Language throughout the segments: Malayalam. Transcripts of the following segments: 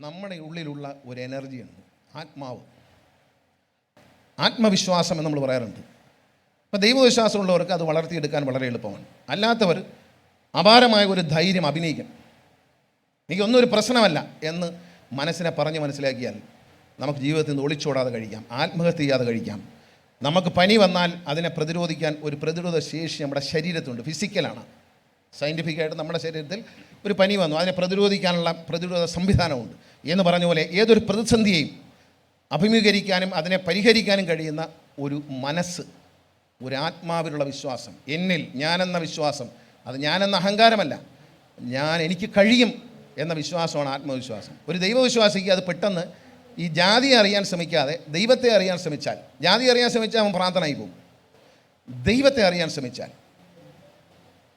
നമ്മുടെ ഉള്ളിലുള്ള ഒരു എനർജിയുണ്ട് ആത്മാവ്. ആത്മവിശ്വാസം എന്ന് നമ്മൾ പറയാറുണ്ട്. അപ്പോൾ ദൈവവിശ്വാസമുള്ളവർക്ക് അത് വളർത്തിയെടുക്കാൻ വളരെ എളുപ്പമാണ്. അല്ലാത്തവർ അപാരമായ ഒരു ധൈര്യം അഭിനയിക്കണം എനിക്കൊന്നും ഒരു പ്രശ്നമല്ല എന്ന് മനസ്സിനെ പറഞ്ഞ് മനസ്സിലാക്കിയാൽ നമുക്ക് ജീവിതത്തിൽ നിന്ന് ഒളിച്ചോടാതെ കഴിക്കാം ആത്മഹത്യ ചെയ്യാതെ കഴിക്കാം. നമുക്ക് പനി വന്നാൽ അതിനെ പ്രതിരോധിക്കാൻ ഒരു പ്രതിരോധ ശേഷി നമ്മുടെ ശരീരത്തുണ്ട് ഫിസിക്കലാണ് സയന്റിഫിക്കായിട്ട് നമ്മുടെ ശരീരത്തിൽ ഒരു പനി വന്നു. അതിനെ പ്രതിരോധിക്കാനുള്ള പ്രതിരോധ സംവിധാനമുണ്ട്. എന്ന് പറഞ്ഞ പോലെ ഏതൊരു പ്രതിസന്ധിയെയും അഭിമുഖീകരിക്കാനും അതിനെ പരിഹരിക്കാനും കഴിയുന്ന ഒരു മനസ്സ് ഒരു ആത്മാവിലുള്ള വിശ്വാസം. എന്നിൽ ഞാനെന്ന വിശ്വാസം അത് ഞാനെന്ന അഹങ്കാരമല്ല. ഞാൻ എനിക്ക് കഴിയും എന്ന വിശ്വാസമാണ് ആത്മവിശ്വാസം. ഒരു ദൈവവിശ്വാസിക്ക് അത് പെട്ടെന്ന് ഈ ജാതിയെ അറിയാൻ ശ്രമിക്കാതെ ദൈവത്തെ അറിയാൻ ശ്രമിച്ചാൽ ജാതി അറിയാൻ ശ്രമിച്ചാൽ അവൻ പ്രാർത്ഥനയായി പോകും. ദൈവത്തെ അറിയാൻ ശ്രമിച്ചാൽ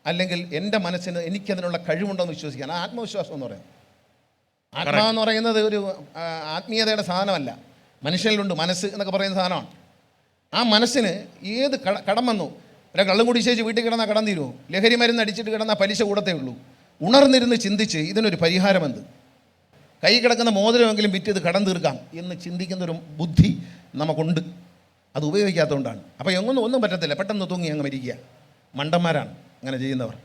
അല്ലെങ്കിൽ എന്റെ മനസ്സിന് എനിക്കതിനുള്ള കഴിവുണ്ടെന്ന് വിശ്വസിക്കാൻ ആത്മവിശ്വാസം എന്ന് പറയുന്നത്. ആത്മാവെന്ന് പറയുന്നത് ഒരു ആത്മീയതയുടെ സാധനമല്ല. മനുഷ്യനിലുണ്ട് മനസ്സ് എന്നൊക്കെ പറയുന്ന സാധനമാണ്. ആ മനസ്സിന് ഏത് കട കടം വന്നു? ഒരാൾ കള്ളും കൂടി ശേഷി വീട്ടിൽ കിടന്നാൽ കടം തീരുമോ ലഹരി മരുന്ന് അടിച്ചിട്ട് കിടന്നാൽ പലിശ കൂടത്തേ ഉള്ളൂ. ഉണർന്നിരുന്ന് ചിന്തിച്ച് ഇതിനൊരു പരിഹാരമെന്ത് കൈ കിടക്കുന്ന മോതിരമെങ്കിലും വിറ്റ് ഇത് കടം തീർക്കാം എന്ന് ചിന്തിക്കുന്ന ഒരു ബുദ്ധി നമുക്കുണ്ട്. അത് ഉപയോഗിക്കാത്തതുകൊണ്ടാണ്. അപ്പോൾ എങ്ങൊന്നും ഒന്നും പറ്റത്തില്ല. പെട്ടെന്ന് തൂങ്ങി അങ്ങ് മരിക്കുക. മണ്ടന്മാരാണ് അങ്ങനെ ചെയ്യുന്നവർ.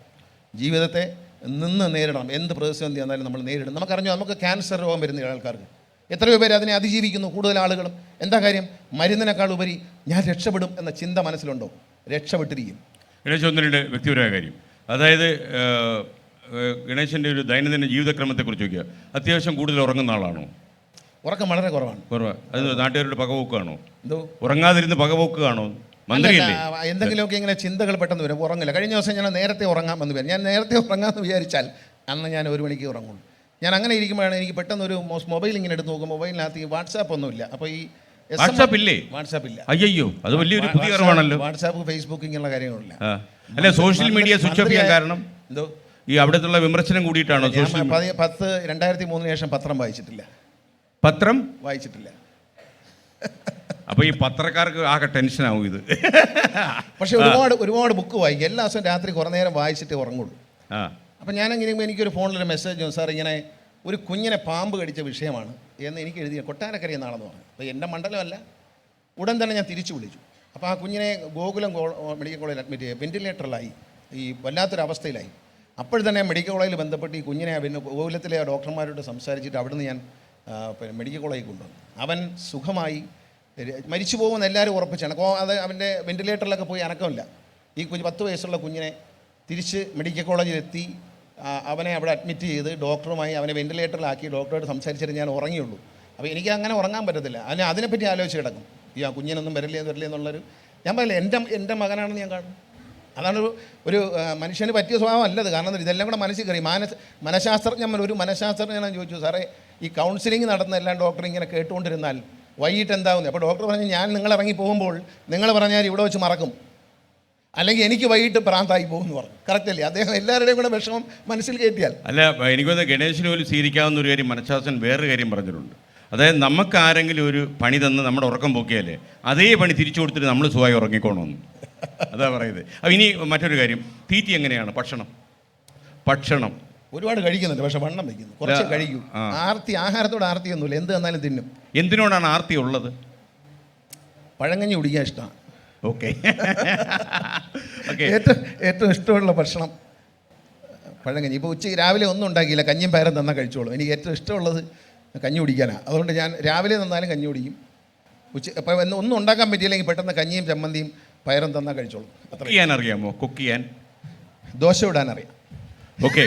ജീവിതത്തെ നിന്ന് നേരിടണം. എന്ത് പ്രതിസന്ധി വന്നാലും നമ്മൾ നേരിടണം നമുക്കറിഞ്ഞോ നമുക്ക് ക്യാൻസർ രോഗം വരുന്ന ആൾക്കാർക്ക്. എത്രയോ പേര് അതിനെ അതിജീവിക്കുന്നു കൂടുതൽ ആളുകളും. എന്താ കാര്യം? മരുന്നിനേക്കാൾ ഉപരി ഞാൻ രക്ഷപ്പെടും എന്ന ചിന്ത മനസ്സിലുണ്ടോ? രക്ഷപ്പെട്ടിരിക്കും. ഗണേശ് ഒന്ന് വ്യക്തിപരമായ കാര്യം. അതായത് ഗണേശന്റെ ഒരു ദൈനംദിന ജീവിതക്രമത്തെക്കുറിച്ച് നോക്കുക അത്യാവശ്യം കൂടുതൽ ഉറങ്ങുന്ന ആളാണോ? ഉറക്കം വളരെ കുറവാണ്. കുറവ്. അത് നാട്ടുകാരുടെ പകവോക്കാണോ? എന്തോ? ഉറങ്ങാതിരുന്ന് പകവോക്കുകയാണോ എന്തെങ്കിലുമൊക്കെ ഇങ്ങനെ ചിന്തകൾ പെട്ടെന്ന് വരും. ഉറങ്ങില്ല. കഴിഞ്ഞ ദിവസം ഞാൻ നേരത്തെ ഉറങ്ങാമെന്ന് വരും ഞാൻ നേരത്തെ ഉറങ്ങാമെന്ന് വിചാരിച്ചാൽ അന്ന് ഞാൻ ഒരു മണിക്ക് ഉറങ്ങും ഞാൻ അങ്ങനെ ഇരിക്കുമ്പോഴാണ് എനിക്ക് പെട്ടെന്ന് ഒരു മൊബൈൽ ഇങ്ങനെ എടുത്ത് നോക്കും മൊബൈലിനകത്ത് ഈ വാട്സാപ്പ് ഒന്നുമില്ല. അപ്പോൾ ഈ വാട്സാപ്പ് ഇല്ലേ? വാട്സാപ്പ് ഇല്ല. അയ്യോ അത് വലിയൊരു പുതിയ അറിവാണല്ലോ. വാട്സാപ്പ് ഫേസ്ബുക്ക് ഇങ്ങനെയുള്ള കാര്യങ്ങളില്ല. അല്ല സോഷ്യൽ മീഡിയ സ്വിച്ച് ഓഫ് ചെയ്യാൻ കാരണം? എന്തോ? ഈ ഉള്ള വിമർശനം കൂടിയിട്ടാണോ സോഷ്യൽ പതി- പത്ത് രണ്ടായിരത്തി മൂന്നിന് ശേഷം പത്രം വായിച്ചിട്ടില്ല. പത്രം? വായിച്ചിട്ടില്ല. അപ്പോൾ ഈ പത്രക്കാർക്ക് ആകെ ടെൻഷനാവും ഇത്. പക്ഷേ ഒരുപാട് ഒരുപാട് ബുക്ക് വായിക്കും. എല്ലാ ദിവസവും രാത്രി കുറേ നേരം വായിച്ചിട്ട് ഉറങ്ങുള്ളൂ. ആ. അപ്പം ഞാനെങ്ങനെ എനിക്കൊരു ഫോണിലൊരു മെസ്സേജ് വന്നു. സാർ ഇങ്ങനെ ഒരു കുഞ്ഞിനെ പാമ്പ് കടിച്ച വിഷയമാണ് എന്ന് എനിക്ക് എഴുതിയ കൊട്ടാരക്കരയിൽ എന്നാണെന്ന് പറഞ്ഞു. അപ്പോൾ എന്റെ മണ്ഡലമല്ല. ഉടൻ തന്നെ ഞാൻ തിരിച്ചു വിളിച്ചു. അപ്പോൾ ആ കുഞ്ഞിനെ ഗോകുലം മെഡിക്കൽ കോളേജിൽ അഡ്മിറ്റ് ചെയ്യുക വെന്റിലേറ്ററിലായി ഈ വല്ലാത്തൊരു അവസ്ഥയിലായി. അപ്പോൾ തന്നെ മെഡിക്കൽ കോളേജിൽ ബന്ധപ്പെട്ട് ഈ കുഞ്ഞിനെ പിന്നെ ഗോകുലത്തിലെ ഡോക്ടർമാരോട് സംസാരിച്ചിട്ട് അവിടുന്ന് ഞാൻ മെഡിക്കൽ കോളേജിൽ കൊണ്ടുവന്നു. അവൻ സുഖമായി മരിച്ചു പോകുമെന്ന് എല്ലാവരും ഉറപ്പിച്ചാണ്. അത് അവന്റെ വെന്റിലേറ്ററിലൊക്കെ പോയി അനക്കമില്ല. ഈ കുഞ്ഞ് പത്ത് വയസ്സുള്ള കുഞ്ഞിനെ തിരിച്ച് മെഡിക്കൽ കോളേജിലെത്തി. അവനെ അവിടെ അഡ്മിറ്റ് ചെയ്ത് ഡോക്ടറുമായി അവനെ വെന്റിലേറ്ററിലാക്കി ഡോക്ടറോട് സംസാരിച്ചിട്ട് ഞാൻ ഉറങ്ങിയുള്ളൂ. അപ്പോൾ എനിക്ക് അങ്ങനെ ഉറങ്ങാൻ പറ്റത്തില്ല. അതിന് അതിനെപ്പറ്റി ആലോചിച്ച് കിടക്കും. ഈ ആ കുഞ്ഞിനൊന്നും വരില്ലേ വരില്ലേ എന്നുള്ളൊരു ഞാൻ പറയില്ല എന്റെ എന്റെ മകനാണെന്ന് ഞാൻ കാണും. അതാണ് ഒരു ഒരു മനുഷ്യന് പറ്റിയ സ്വഭാവം അല്ലത്. കാരണം ഇതെല്ലാം കൂടെ മനസ്സിൽ കയറി. മാനസ് മനഃശാസ്ത്രജ്ഞൻ ഒരു മനഃശാസ്ത്രജ്ഞനാണ് ചോദിച്ചു സാറേ ഈ കൗൺസിലിംഗ് നടന്ന എല്ലാം ഡോക്ടർ ഇങ്ങനെ കേട്ടുകൊണ്ടിരുന്നാൽ വൈകിട്ട് എന്താവുന്നത് അപ്പോൾ ഡോക്ടർ പറഞ്ഞു ഞാൻ നിങ്ങൾ ഇറങ്ങി പോകുമ്പോൾ നിങ്ങൾ പറഞ്ഞാൽ ഇവിടെ വെച്ച് മറക്കും. അല്ലെങ്കിൽ എനിക്ക് വൈകിട്ട് പ്രാന്തായി പോകുമെന്ന് പറഞ്ഞു. കറക്റ്റ് അല്ലേ? അദ്ദേഹം എല്ലാവരുടെയും കൂടെ വിഷമം മനസ്സിൽ കയറ്റിയാൽ. അല്ല എനിക്ക് തോന്നുന്നു ഗണേശന് പോലും സ്വീകരിക്കാവുന്ന ഒരു കാര്യം മനഃശാസ്ത്രൻ വേറൊരു കാര്യം പറഞ്ഞിട്ടുണ്ട്. അതായത് നമുക്ക് ആരെങ്കിലും ഒരു പണി തന്ന് നമ്മുടെ ഉറക്കം പൊക്കിയാലേ അതേ പണി തിരിച്ചു കൊടുത്തിട്ട് നമ്മൾ സുഖമായി ഉറങ്ങിക്കോണമെന്ന് അതാ പറയുന്നത്. അപ്പം ഇനി മറ്റൊരു കാര്യം. തീറ്റി എങ്ങനെയാണ്? ഭക്ഷണം. ഭക്ഷണം. ഒരുപാട് കഴിക്കുന്നുണ്ട് പക്ഷെ വണ്ണം വയ്ക്കുന്നു. കുറച്ച് കഴിക്കും. ആർത്തി ആഹാരത്തോട് ആർത്തിയൊന്നുമില്ല എന്ത് തന്നാലും തിന്നും. എന്തിനോടാണ് ആർത്തി ഉള്ളത്? പഴങ്കഞ്ഞി കുടിക്കാൻ ഇഷ്ടമാണ്. ഓക്കെ. ഓക്കെ. ഏറ്റവും ഏറ്റവും ഇഷ്ടമുള്ള ഭക്ഷണം പഴങ്കഞ്ഞി. ഇപ്പോൾ ഉച്ചയ്ക്ക് രാവിലെ ഒന്നും ഉണ്ടാക്കിയില്ല. കഞ്ഞിയും പയറും തന്നാൽ കഴിച്ചോളൂ. എനിക്ക് ഏറ്റവും ഇഷ്ടമുള്ളത് കഞ്ഞി കുടിക്കാനാണ്. അതുകൊണ്ട് ഞാൻ രാവിലെ തന്നാലും കഞ്ഞി കുടിക്കും. ഉച്ച അപ്പോൾ ഒന്നും ഉണ്ടാക്കാൻ പറ്റിയില്ലെങ്കിൽ പെട്ടെന്ന് കഞ്ഞിയും ചമ്മന്തിയും പയറും തന്നാൽ കഴിച്ചോളൂ. അത്ര. കുക്ക് ചെയ്യാൻ അറിയാമോ കുക്ക് ചെയ്യാൻ? ദോശ ഇടാൻ അറിയാം ഓക്കെ.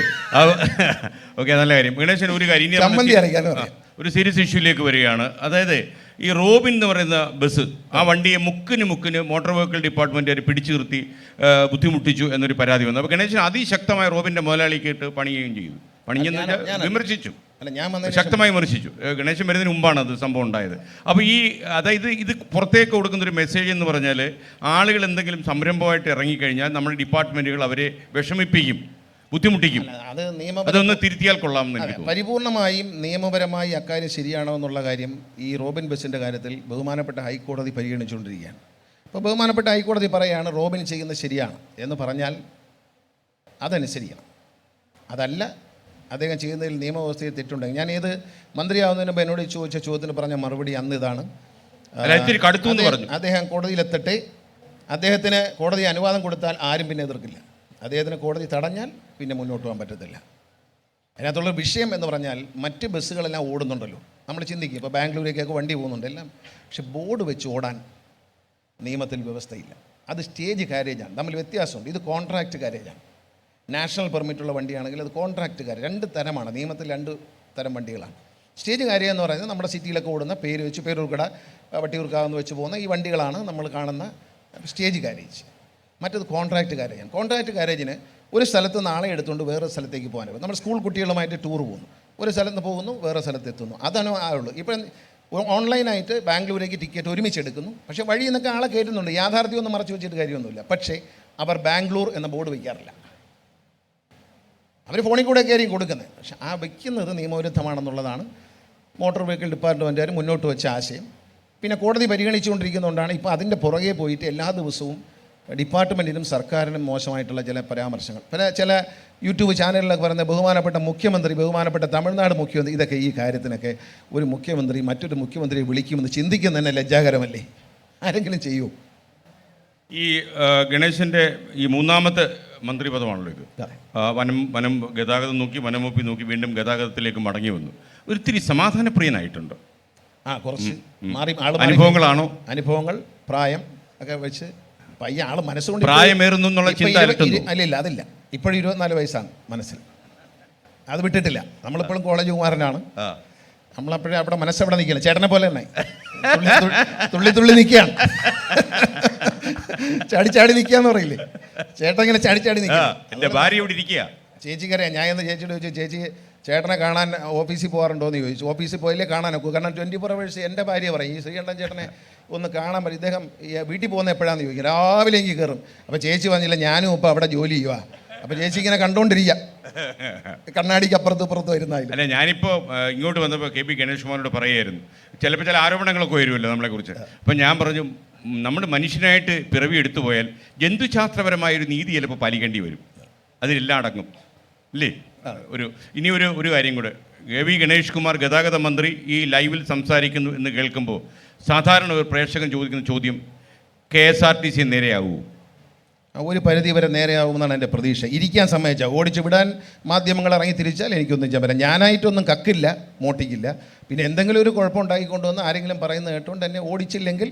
ഓക്കെ നല്ല കാര്യം. ഗണേശൻ ഒരു കാര്യം ഇനി ആ, ഒരു സീരിയസ് ഇഷ്യൂലേക്ക് വരികയാണ്. അതായത് ഈ റോബിൻ എന്ന് പറയുന്ന ബസ് ആ വണ്ടിയെ മുക്കിന് മുക്കിന് മോട്ടോർ വെഹിക്കിൾ ഡിപ്പാർട്ട്മെന്റുകാർ പിടിച്ചു നിർത്തി ആ, ബുദ്ധിമുട്ടിച്ചു എന്നൊരു പരാതി വന്നു. അപ്പോൾ ഗണേശൻ അതിശക്തമായ റോബിന്റെ മുതലാളിക്കിട്ട് പണിയുകയും ചെയ്തു. പണിഞ്ഞെന്ന് വെച്ചാൽ ഞാനല്ല. വിമർശിച്ചു. അല്ല ഞാൻ വന്നതിന് ശേഷം ശക്തമായി വിമർശിച്ചു. ഗണേശൻ വരുന്നതിന് മുമ്പാണ് അത് സംഭവം ഉണ്ടായത്. അപ്പോൾ ഈ അതായത് ഇത് പുറത്തേക്ക് കൊടുക്കുന്ന ഒരു മെസ്സേജ് എന്ന് പറഞ്ഞാൽ ആളുകൾ എന്തെങ്കിലും സംരംഭമായിട്ട് ഇറങ്ങിക്കഴിഞ്ഞാൽ നമ്മുടെ ഡിപ്പാർട്ട്മെന്റുകൾ അവരെ വിഷമിപ്പിക്കും. ബുദ്ധിമുട്ടിക്കും. അത് നിയമ അതൊന്ന് തിരുത്തിയാൽ തോന്നുന്നു. പരിപൂർണമായും നിയമപരമായി അക്കാര്യം ശരിയാണോ എന്നുള്ള കാര്യം ഈ റോബിൻ ബസിന്റെ കാര്യത്തിൽ ബഹുമാനപ്പെട്ട ഹൈക്കോടതി പരിഗണിച്ചുകൊണ്ടിരിക്കുകയാണ്. അപ്പോൾ ബഹുമാനപ്പെട്ട ഹൈക്കോടതി പറയുകയാണ് റോബിൻ ചെയ്യുന്നത് ശരിയാണ് എന്ന് പറഞ്ഞാൽ അതനുസരിക്കണം. അതല്ല അദ്ദേഹം ചെയ്യുന്നതിൽ നിയമവ്യവസ്ഥയിൽ തെറ്റുണ്ടെങ്കിൽ. ഞാൻ ഏത് മന്ത്രിയാവുന്നതിന് മുമ്പ് എന്നോട് ചോദിച്ച ചോദ്യത്തിന് പറഞ്ഞ മറുപടി അന്ന് ഇതാണ്. അദ്ദേഹം കോടതിയിലെത്തട്ടെ. അദ്ദേഹത്തിന് കോടതി അനുവാദം കൊടുത്താൽ ആരും പിന്നെ എതിർക്കില്ല. അദ്ദേഹത്തിന് കോടതി തടഞ്ഞാൽ പിന്നെ മുന്നോട്ട് പോകാൻ പറ്റത്തില്ല. അതിനകത്തുള്ള വിഷയം എന്ന് പറഞ്ഞാൽ മറ്റ് ബസ്സുകളെല്ലാം ഓടുന്നുണ്ടല്ലോ. നമ്മൾ ചിന്തിക്കും ഇപ്പോൾ ബാംഗ്ലൂരേക്കൊക്കെ വണ്ടി പോകുന്നുണ്ട് എല്ലാം. പക്ഷെ ബോർഡ് വെച്ച് ഓടാൻ നിയമത്തിൽ വ്യവസ്ഥയില്ല. അത് സ്റ്റേജ് കാരേജാണ്. തമ്മിൽ വ്യത്യാസമുണ്ട്. ഇത് കോൺട്രാക്റ്റ് കാരേജാണ്. നാഷണൽ പെർമിറ്റുള്ള വണ്ടിയാണെങ്കിൽ അത് കോൺട്രാക്റ്റ് കാരേജ് രണ്ട് തരമാണ്. നിയമത്തിൽ രണ്ട് തരം വണ്ടികളാണ്. സ്റ്റേജ് കാര്യം എന്ന് പറയുന്നത് നമ്മുടെ സിറ്റിയിലൊക്കെ ഓടുന്ന പേര് വെച്ച് പേരൂർക്കട വട്ടിയൂർക്കാവെന്ന് വെച്ച് പോകുന്ന ഈ വണ്ടികളാണ് നമ്മൾ കാണുന്ന സ്റ്റേജ് കാരേജ്. മറ്റത് കോൺട്രാക്ട് കാരേജാണ് കോൺട്രാക്ട് കാരേജിന് ഒരു സ്ഥലത്ത് നാളെ എടുത്തുകൊണ്ട് വേറെ സ്ഥലത്തേക്ക് പോകാൻ നമ്മൾ സ്കൂൾ കുട്ടികളുമായിട്ട് ടൂർ പോകുന്നു. ഒരു സ്ഥലത്ത് പോകുന്നു വേറെ സ്ഥലത്ത് എത്തുന്നു. അതാണ് ആളുള്ളൂ ഇപ്പം ഓൺലൈനായിട്ട് ബാംഗ്ലൂരേക്ക് ടിക്കറ്റ് ഒരുമിച്ച് എടുക്കുന്നു. പക്ഷേ വഴി നിന്നൊക്കെ ആളെ കയറ്റുന്നുണ്ട് യാഥാർത്ഥ്യമൊന്നും മറച്ചു വെച്ചിട്ട് കാര്യമൊന്നുമില്ല. പക്ഷേ അവർ ബാംഗ്ലൂർ എന്ന ബോർഡ് വയ്ക്കാറില്ല. അവർ ഫോണിൽ കൂടെ കയറി കൊടുക്കുന്നത്. പക്ഷെ ആ വയ്ക്കുന്നത് നിയമവിരുദ്ധമാണെന്നുള്ളതാണ് മോട്ടോർ വെഹിക്കിൾ ഡിപ്പാർട്ട്മെന്റുകാർ മുന്നോട്ട് വെച്ച ആശയം. പിന്നെ കോടതി പരിഗണിച്ചുകൊണ്ടിരിക്കുന്നതുകൊണ്ടാണ് ഇപ്പോൾ അതിന്റെ പുറകെ പോയിട്ട് എല്ലാ ദിവസവും ഡിപ്പാർട്ട്മെന്റിനും സർക്കാരിനും മോശമായിട്ടുള്ള ചില പരാമർശങ്ങൾ. പിന്നെ ചില യൂട്യൂബ് ചാനലിലൊക്കെ പറയുന്ന ബഹുമാനപ്പെട്ട മുഖ്യമന്ത്രി ബഹുമാനപ്പെട്ട തമിഴ്നാട് മുഖ്യമന്ത്രി ഇതൊക്കെ ഈ കാര്യത്തിനൊക്കെ ഒരു മുഖ്യമന്ത്രി മറ്റൊരു മുഖ്യമന്ത്രിയെ വിളിക്കുമെന്ന് ചിന്തിക്കുന്ന തന്നെ ലജ്ജാകരമല്ലേ? ആരെങ്കിലും ചെയ്യൂ. ഈ ഗണേശന്റെ ഈ മൂന്നാമത്തെ മന്ത്രിപദമാണല്ലോ ഇത്. വനം വനം ഗതാഗതം നോക്കി വനംവപ്പി നോക്കി വീണ്ടും ഗതാഗതത്തിലേക്ക് മടങ്ങി വന്നു. ഒരിത്തിരി സമാധാനപ്രിയനായിട്ടുണ്ട്. ആ കുറച്ച് മാറി. അനുഭവങ്ങളാണോ? അനുഭവങ്ങൾ പ്രായം ഒക്കെ വെച്ച് പയ്യ ആൾ മനസ്സുകൊണ്ട് പ്രായമേറുന്നു എന്നുള്ള ചിന്ത അല്ലില്ല അലട്ടുന്നു. അല്ല ഇല്ല അതില്ല. ഇപ്പോഴും ഇരുപത്തിനാല് വയസ്സാണ് മനസ്സിൽ. അത് വിട്ടിട്ടില്ല. നമ്മളിപ്പോഴും കോളേജ് കുമാരനാണ്. നമ്മളപ്പോഴും അവിടെ മനസ്സവിടെ നിൽക്കില്ല ചേട്ടനെ പോലെ തന്നെ. തുള്ളി തുള്ളി- നിൽക്കുകയാണ്. ചാടി ചാടി നിൽക്കാന്ന് പറയില്ലേ? ചേട്ടൻ ഇങ്ങനെ ചാടി ചാടി നിൽക്കുക ഭാര്യ ഇവിടെ ഇരിക്കുക ചേച്ചിക്കറിയാം ഞാൻ എന്ന് ചേച്ചിയോട് ചോദിച്ചു ചേച്ചി ചേട്ടനെ കാണാൻ ഓഫീസിൽ പോകാറുണ്ടോ എന്ന് ചോദിച്ചു. ഓഫീസിൽ കാണാൻ നോക്കൂ കാരണം ട്വന്റി ഫോർ അവേഴ്സ് എന്റെ ഭാര്യ പറയും ഈ ശ്രീകണ്ഠൻ ചേട്ടനെ ഒന്ന് കാണാൻ പറ്റും. ഇദ്ദേഹം വീട്ടിൽ പോകുന്ന എപ്പോഴാണെന്ന് ചോദിക്കും. രാവിലെ എനിക്ക് കയറും. അപ്പോൾ ചേച്ചി പറഞ്ഞില്ല ഞാനും ഇപ്പം അവിടെ ജോലി ചെയ്യുക അപ്പോൾ ചേച്ചി ഇങ്ങനെ കണ്ടുകൊണ്ടിരിക്കുക കണ്ണാടിക്ക് അപ്പുറത്ത് പുറത്ത് വരുന്നതായില്ല അല്ല ഞാനിപ്പോൾ ഇങ്ങോട്ട് വന്നപ്പോൾ കെ പി ഗണേഷ് കുമാറിനോട് പറയുമായിരുന്നു ചിലപ്പോൾ ചില ആരോപണങ്ങളൊക്കെ വരുമല്ലോ നമ്മളെക്കുറിച്ച്. അപ്പം ഞാൻ പറഞ്ഞു നമ്മൾ മനുഷ്യനായിട്ട് പിറവി എടുത്തു പോയാൽ ജന്തുശാസ്ത്രപരമായ ഒരു നീതി ചിലപ്പോൾ പാലിക്കേണ്ടി വരും. അതിലെല്ലാം അടങ്ങും. ഇല്ലേ? ഒരു ഇനി ഒരു ഒരു കാര്യം കൂടെ. കെ വി ഗണേഷ് കുമാർ ഗതാഗത മന്ത്രി ഈ ലൈവിൽ സംസാരിക്കുന്നു എന്ന് കേൾക്കുമ്പോൾ സാധാരണ ഒരു പ്രേക്ഷകൻ ചോദിക്കുന്ന ചോദ്യം K S R T C നേരെയാവൂ? ഒരു പരിധി വരെ നേരെയാവുമെന്നാണ് എന്റെ പ്രതീക്ഷ. ഇരിക്കാൻ സമ്മതിച്ച. ഓടിച്ചു വിടാൻ മാധ്യമങ്ങൾ ഇറങ്ങി തിരിച്ചാൽ എനിക്കൊന്നും ചെയ്യാൻ പറ്റില്ല. ഞാനായിട്ടൊന്നും കക്കില്ല മോട്ടിക്കില്ല. പിന്നെ എന്തെങ്കിലും ഒരു കുഴപ്പം വന്ന് ആരെങ്കിലും പറയുന്നത് കേട്ടുകൊണ്ട് എന്നെ ഓടിച്ചില്ലെങ്കിൽ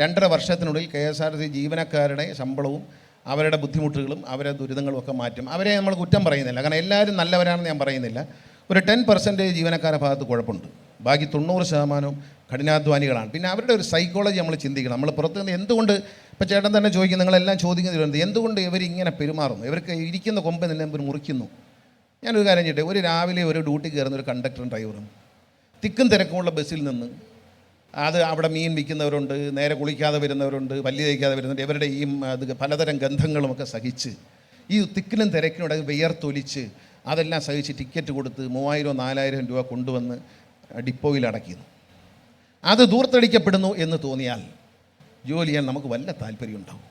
രണ്ടര വർഷത്തിനുള്ളിൽ K S R T C ജീവനക്കാരുടെ ശമ്പളവും അവരുടെ ബുദ്ധിമുട്ടുകളും അവരുടെ ദുരിതങ്ങളും ഒക്കെ മാറ്റും. അവരെ നമ്മൾ കുറ്റം പറയുന്നില്ല. കാരണം എല്ലാവരും നല്ലവരാണെന്ന് ഞാൻ പറയുന്നില്ല. ഒരു ടെൻ പെർസെന്റേജ് ജീവനക്കാരുടെ ഭാഗത്ത് കുഴപ്പമുണ്ട്. ബാക്കി തൊണ്ണൂറ് ശതമാനവും കഠിനാധ്വാനികളാണ്. പിന്നെ അവരുടെ ഒരു സൈക്കോളജി നമ്മൾ ചിന്തിക്കണം. നമ്മൾ പുറത്ത് നിന്ന് എന്തുകൊണ്ട് ഇപ്പോൾ ചേട്ടൻ തന്നെ ചോദിക്കും നിങ്ങളെല്ലാം ചോദിക്കുന്നുണ്ട് എന്തുകൊണ്ട് ഇവരിങ്ങനെ പെരുമാറുന്നു? ഇവർക്ക് ഇരിക്കുന്ന കൊമ്പ് നിന്നെ ഇവർ മുറിക്കുന്നു. ഞാനൊരു കാര്യം ചെയ്യട്ടെ ഒരു രാവിലെ ഒരു ഡ്യൂട്ടി കയറുന്ന ഒരു കണ്ടക്ടറും ഡ്രൈവറും തിക്കും തിരക്കുമുള്ള ബസ്സിൽ നിന്ന് അത് അവിടെ മീൻ വിൽക്കുന്നവരുണ്ട് നേരെ കുളിക്കാതെ വരുന്നവരുണ്ട് പല്ലി തേക്കാതെ വരുന്നുണ്ട് ഇവരുടെ ഈ അത് പലതരം ഗന്ധങ്ങളുമൊക്കെ സഹിച്ച് ഈ തിരക്കിനും ഇടയിൽ വിയർത്തൊലിച്ച് അതെല്ലാം സഹിച്ച് ടിക്കറ്റ് കൊടുത്ത് മൂവായിരം നാലായിരം രൂപ കൊണ്ടുവന്ന് ഡിപ്പോയിൽ അടയ്ക്കുന്നു. അത് ദൂർത്തടിക്കപ്പെടുന്നു എന്ന് തോന്നിയാൽ ജോലി ചെയ്യാൻ നമുക്ക് വല്ല താല്പര്യം ഉണ്ടാവും.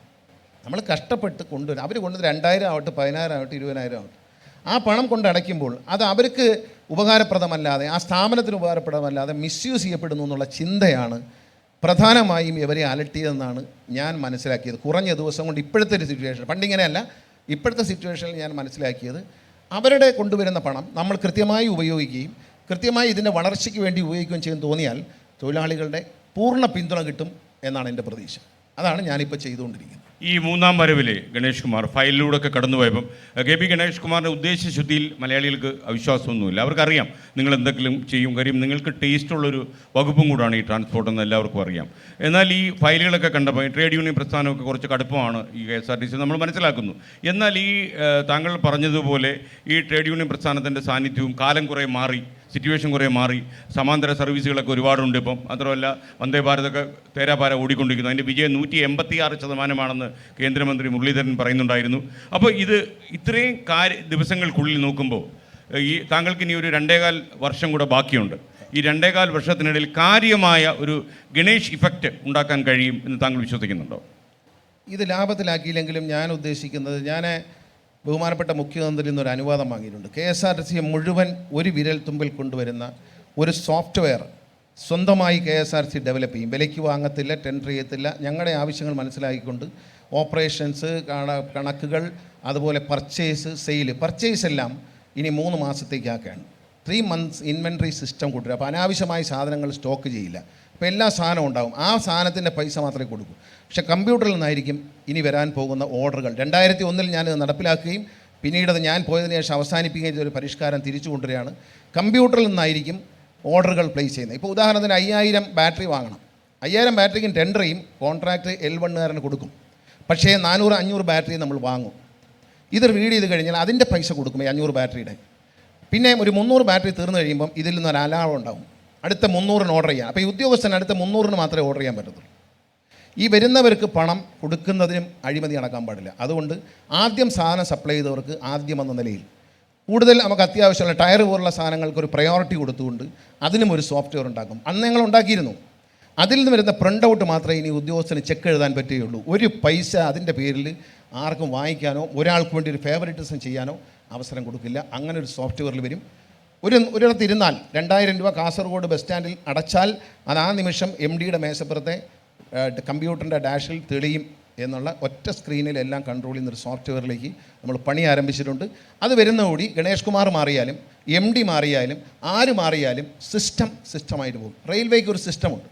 നമ്മൾ കഷ്ടപ്പെട്ട് കൊണ്ടുവരും. അവർ കൊണ്ടുവന്ന് രണ്ടായിരം ആവട്ടെ പതിനായിരം ആവട്ടെ ഇരുപതിനായിരം ആവട്ടെ. ആ പണം കൊണ്ട് അടയ്ക്കുമ്പോൾ അത് അവർക്ക് ഉപകാരപ്രദമല്ലാതെ ആ സ്ഥാപനത്തിന് ഉപകാരപ്രദമല്ലാതെ മിസ്യൂസ് ചെയ്യപ്പെടുന്നു എന്നുള്ള ചിന്തയാണ് പ്രധാനമായും ഇവരെ അലട്ടിയതെന്നാണ് ഞാൻ മനസ്സിലാക്കിയത്. കുറഞ്ഞ ദിവസം കൊണ്ട് ഇപ്പോഴത്തെ ഒരു സിറ്റുവേഷൻ പണ്ടിങ്ങനെയല്ല ഇപ്പോഴത്തെ സിറ്റുവേഷനിൽ ഞാൻ മനസ്സിലാക്കിയത് അവരുടെ കൊണ്ടുവരുന്ന പണം നമ്മൾ കൃത്യമായി ഉപയോഗിക്കുകയും കൃത്യമായി ഇതിന്റെ വളർച്ചയ്ക്ക് വേണ്ടി ഉപയോഗിക്കുകയും ചെയ്യുമെന്ന് തോന്നിയാൽ തൊഴിലാളികളുടെ പൂർണ പിന്തുണ കിട്ടും എന്നാണ് എന്റെ പ്രതീക്ഷ. അതാണ് ഞാനിപ്പോൾ ചെയ്തുകൊണ്ടിരിക്കുന്നത്. ഈ മൂന്നാം വരവിലെ ഗണേഷ് കുമാർ ഫയലിലൂടെ ഒക്കെ കടന്നു പോയപ്പം കെ പി ഗണേഷ് കുമാറിന്റെ ഉദ്ദേശശുദ്ധിയിൽ മലയാളികൾക്ക് അവിശ്വാസമൊന്നുമില്ല. അവർക്കറിയാം നിങ്ങൾ എന്തെങ്കിലും ചെയ്യും കാര്യം നിങ്ങൾക്ക് ടേസ്റ്റുള്ളൊരു വകുപ്പും കൂടാണ് ഈ ട്രാൻസ്പോർട്ട് എന്ന് എല്ലാവർക്കും അറിയാം. എന്നാൽ ഈ ഫയലുകളൊക്കെ കണ്ടപ്പോൾ ട്രേഡ് യൂണിയൻ പ്രസ്ഥാനമൊക്കെ കുറച്ച് കടുപ്പമാണ് ഈ K S R T C നമ്മൾ മനസ്സിലാക്കുന്നു. എന്നാൽ ഈ താങ്കൾ പറഞ്ഞതുപോലെ ഈ ട്രേഡ് യൂണിയൻ പ്രസ്ഥാനത്തിന്റെ സാന്നിധ്യവും കാലം കുറേ മാറി. സിറ്റുവേഷൻ കുറേ മാറി. സമാന്തര സർവീസുകളൊക്കെ ഒരുപാടുണ്ട് ഇപ്പം. മാത്രമല്ല വന്ദേ ഭാരതൊക്കെ തേരാപാര ഓടിക്കൊണ്ടിരിക്കുന്നു. അതിന്റെ വിജയം നൂറ്റി എൺപത്തി ആറ് ശതമാനമാണെന്ന് കേന്ദ്രമന്ത്രി മുരളീധരൻ പറയുന്നുണ്ടായിരുന്നു. അപ്പോൾ ഇത് ഇത്രയും കാര്യ ദിവസങ്ങൾക്കുള്ളിൽ നോക്കുമ്പോൾ ഈ താങ്കൾക്ക് ഇനി ഒരു രണ്ടേകാൽ വർഷം കൂടെ ബാക്കിയുണ്ട്. ഈ രണ്ടേകാൽ വർഷത്തിനിടയിൽ കാര്യമായ ഒരു ഗണേഷ് ഇഫക്റ്റ് ഉണ്ടാക്കാൻ കഴിയും എന്ന് താങ്കൾ വിശ്വസിക്കുന്നുണ്ടോ? ഇത് ലാഭത്തിലാക്കിയില്ലെങ്കിലും ഞാൻ ഉദ്ദേശിക്കുന്നത് ഞാൻ ബഹുമാനപ്പെട്ട മുഖ്യമന്ത്രിയിൽ നിന്ന് ഒരു അനുവാദം വാങ്ങിയിട്ടുണ്ട്. കെ എസ് ആർ ടി സിയെ മുഴുവൻ ഒരു വിരൽ തുമ്പിൽ കൊണ്ടുവരുന്ന ഒരു സോഫ്റ്റ്വെയർ സ്വന്തമായി K S R C develop ചെയ്യും. വിലയ്ക്ക് വാങ്ങത്തില്ല ടെൻഡർ ചെയ്യത്തില്ല. ഞങ്ങളുടെ ആവശ്യങ്ങൾ മനസ്സിലാക്കിക്കൊണ്ട് ഓപ്പറേഷൻസ് കണക്കുകൾ അതുപോലെ പർച്ചേസ് സെയിൽ പർച്ചേസ് എല്ലാം ഇനി മൂന്ന് മാസത്തേക്കാക്കുകയാണ് ത്രീ മന്ത്സ് ഇൻവെൻട്രി സിസ്റ്റം കൊണ്ടുവരും. അപ്പോൾ അനാവശ്യമായ സാധനങ്ങൾ സ്റ്റോക്ക് ചെയ്യില്ല. അപ്പോൾ എല്ലാ സാധനവും ഉണ്ടാകും. ആ സാധനത്തിന്റെ പൈസ മാത്രമേ കൊടുക്കൂ. പക്ഷേ കമ്പ്യൂട്ടറിൽ നിന്നായിരിക്കും ഇനി വരാൻ പോകുന്ന ഓർഡറുകൾ. രണ്ടായിരത്തി ഒന്നിൽ ഞാനിത് നടപ്പിലാക്കുകയും പിന്നീട് ഞാൻ പോയതിനു ശേഷം അവസാനിപ്പിക്കുകയും ചെയ്ത ഒരു പരിഷ്കാരം തിരിച്ചു കൊണ്ടുവരികയാണ് കമ്പ്യൂട്ടറിൽ നിന്നായിരിക്കും ഓർഡറുകൾ പ്ലേസ് ചെയ്യുന്നത്. ഇപ്പോൾ ഉദാഹരണത്തിന് അയ്യായിരം ബാറ്ററി വാങ്ങണം. അയ്യായിരം ബാറ്ററിക്കും ടെൻഡർ ചെയ്യും കോൺട്രാക്ട് എൽ വണ്ണുകാരന് കൊടുക്കും. പക്ഷേ നാനൂറ് അഞ്ഞൂറ് ബാറ്ററി നമ്മൾ വാങ്ങും. ഇത് റീഡ് ചെയ്ത് കഴിഞ്ഞാൽ അതിന്റെ പൈസ കൊടുക്കും ഈ അഞ്ഞൂറ് ബാറ്ററിയുടെ. പിന്നെ ഒരു മുന്നൂറ് ബാറ്ററി തീർന്നു കഴിയുമ്പം ഇതിൽ നിന്ന് ഒരു അലാളം ഉണ്ടാവും. അടുത്ത മുന്നൂറിന് ഓർഡർ ചെയ്യാം. അപ്പോൾ ഈ ഉദ്യോഗസ്ഥന് അടുത്ത മുന്നൂറിന് മാത്രമേ ഓർഡർ ചെയ്യാൻ പറ്റത്തുള്ളൂ. ഈ വരുന്നവർക്ക് പണം കൊടുക്കുന്നതിനും അഴിമതി നടക്കാൻ പാടില്ല. അതുകൊണ്ട് ആദ്യം സാധനം സപ്ലൈ ചെയ്തവർക്ക് ആദ്യം എന്ന നിലയിൽ കൂടുതൽ നമുക്ക് അത്യാവശ്യമുള്ള ടയർ പോലുള്ള സാധനങ്ങൾക്ക് ഒരു പ്രയോറിറ്റി കൊടുത്തുകൊണ്ട് അതിനും ഒരു സോഫ്റ്റ്വെയർ ഉണ്ടാക്കും. അന്ന് ഞങ്ങൾ ഉണ്ടാക്കിയിരുന്നു. അതിൽ നിന്ന് വരുന്ന പ്രിന്റ് ഔട്ട് മാത്രമേ ഇനി ഉദ്യോഗസ്ഥന് ചെക്ക് എഴുതാൻ പറ്റുകയുള്ളൂ. ഒരു പൈസ അതിന്റെ പേരിൽ ആർക്കും വാങ്ങിക്കാനോ ഒരാൾക്ക് വേണ്ടി ഒരു ഫേവറിറ്റിസം ചെയ്യാനോ അവസരം കൊടുക്കില്ല. അങ്ങനെ ഒരു സോഫ്റ്റ്വെയറിൽ വരും. ഒരു ഒരിടത്ത് ഇരുന്നാൽ രണ്ടായിരം രൂപ കാസർഗോഡ് ബസ് സ്റ്റാൻഡിൽ അടച്ചാൽ അത് ആ നിമിഷം എം ഡിയുടെ മേശപ്പുറത്തെ കമ്പ്യൂട്ടറിന്റെ ഡാഷിൽ തെളിയും എന്നുള്ള ഒറ്റ സ്ക്രീനിൽ എല്ലാം കൺട്രോൾ ചെയ്യുന്ന ഒരു സോഫ്റ്റ്വെയറിലേക്ക് നമ്മൾ പണി ആരംഭിച്ചിട്ടുണ്ട്. അത് വരുന്ന കൂടി ഗണേഷ് കുമാർ മാറിയാലും എം ഡി മാറിയാലും ആര് മാറിയാലും സിസ്റ്റം സിസ്റ്റമായിട്ട് പോകും. റെയിൽവേക്ക് ഒരു സിസ്റ്റമുണ്ട്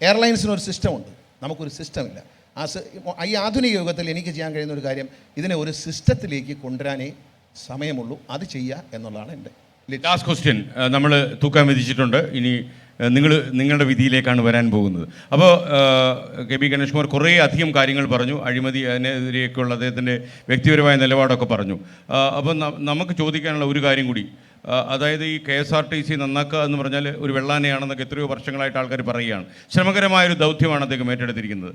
എയർലൈൻസിന് ഒരു സിസ്റ്റമുണ്ട് നമുക്കൊരു സിസ്റ്റമില്ല ആ ഈ ആധുനിക യുഗത്തിൽ എനിക്ക് ചെയ്യാൻ കഴിയുന്ന ഒരു കാര്യം ഇതിനെ ഒരു സിസ്റ്റത്തിലേക്ക് കൊണ്ടുവരാനേ സമയമുള്ളൂ. അത് ചെയ്യുക എന്നുള്ളതാണ് എന്റെ ലാസ്റ്റ് ക്വസ്റ്റ്യൻ നമ്മൾ തൂക്കാൻ വിധിച്ചിട്ടുണ്ട്. ഇനി നിങ്ങൾ നിങ്ങളുടെ വിധിയിലേക്കാണ് വരാൻ പോകുന്നത്. അപ്പോൾ കെ ബി ഗണേഷ് കുമാർ കുറേ അധികം കാര്യങ്ങൾ പറഞ്ഞു. അഴിമതി അതിനെതിരെയൊക്കെയുള്ള അദ്ദേഹത്തിന്റെ വ്യക്തിപരമായ നിലപാടൊക്കെ പറഞ്ഞു. അപ്പോൾ നമുക്ക് ചോദിക്കാനുള്ള ഒരു കാര്യം കൂടി. അതായത് ഈ K S R T C നന്നാക്കുക എന്ന് പറഞ്ഞാൽ ഒരു വെള്ളാനയാണെന്നൊക്കെ എത്രയോ വർഷങ്ങളായിട്ട് ആൾക്കാർ പറയുകയാണ്. ശ്രമകരമായൊരു ദൗത്യമാണ് അദ്ദേഹം ഏറ്റെടുത്തിരിക്കുന്നത്.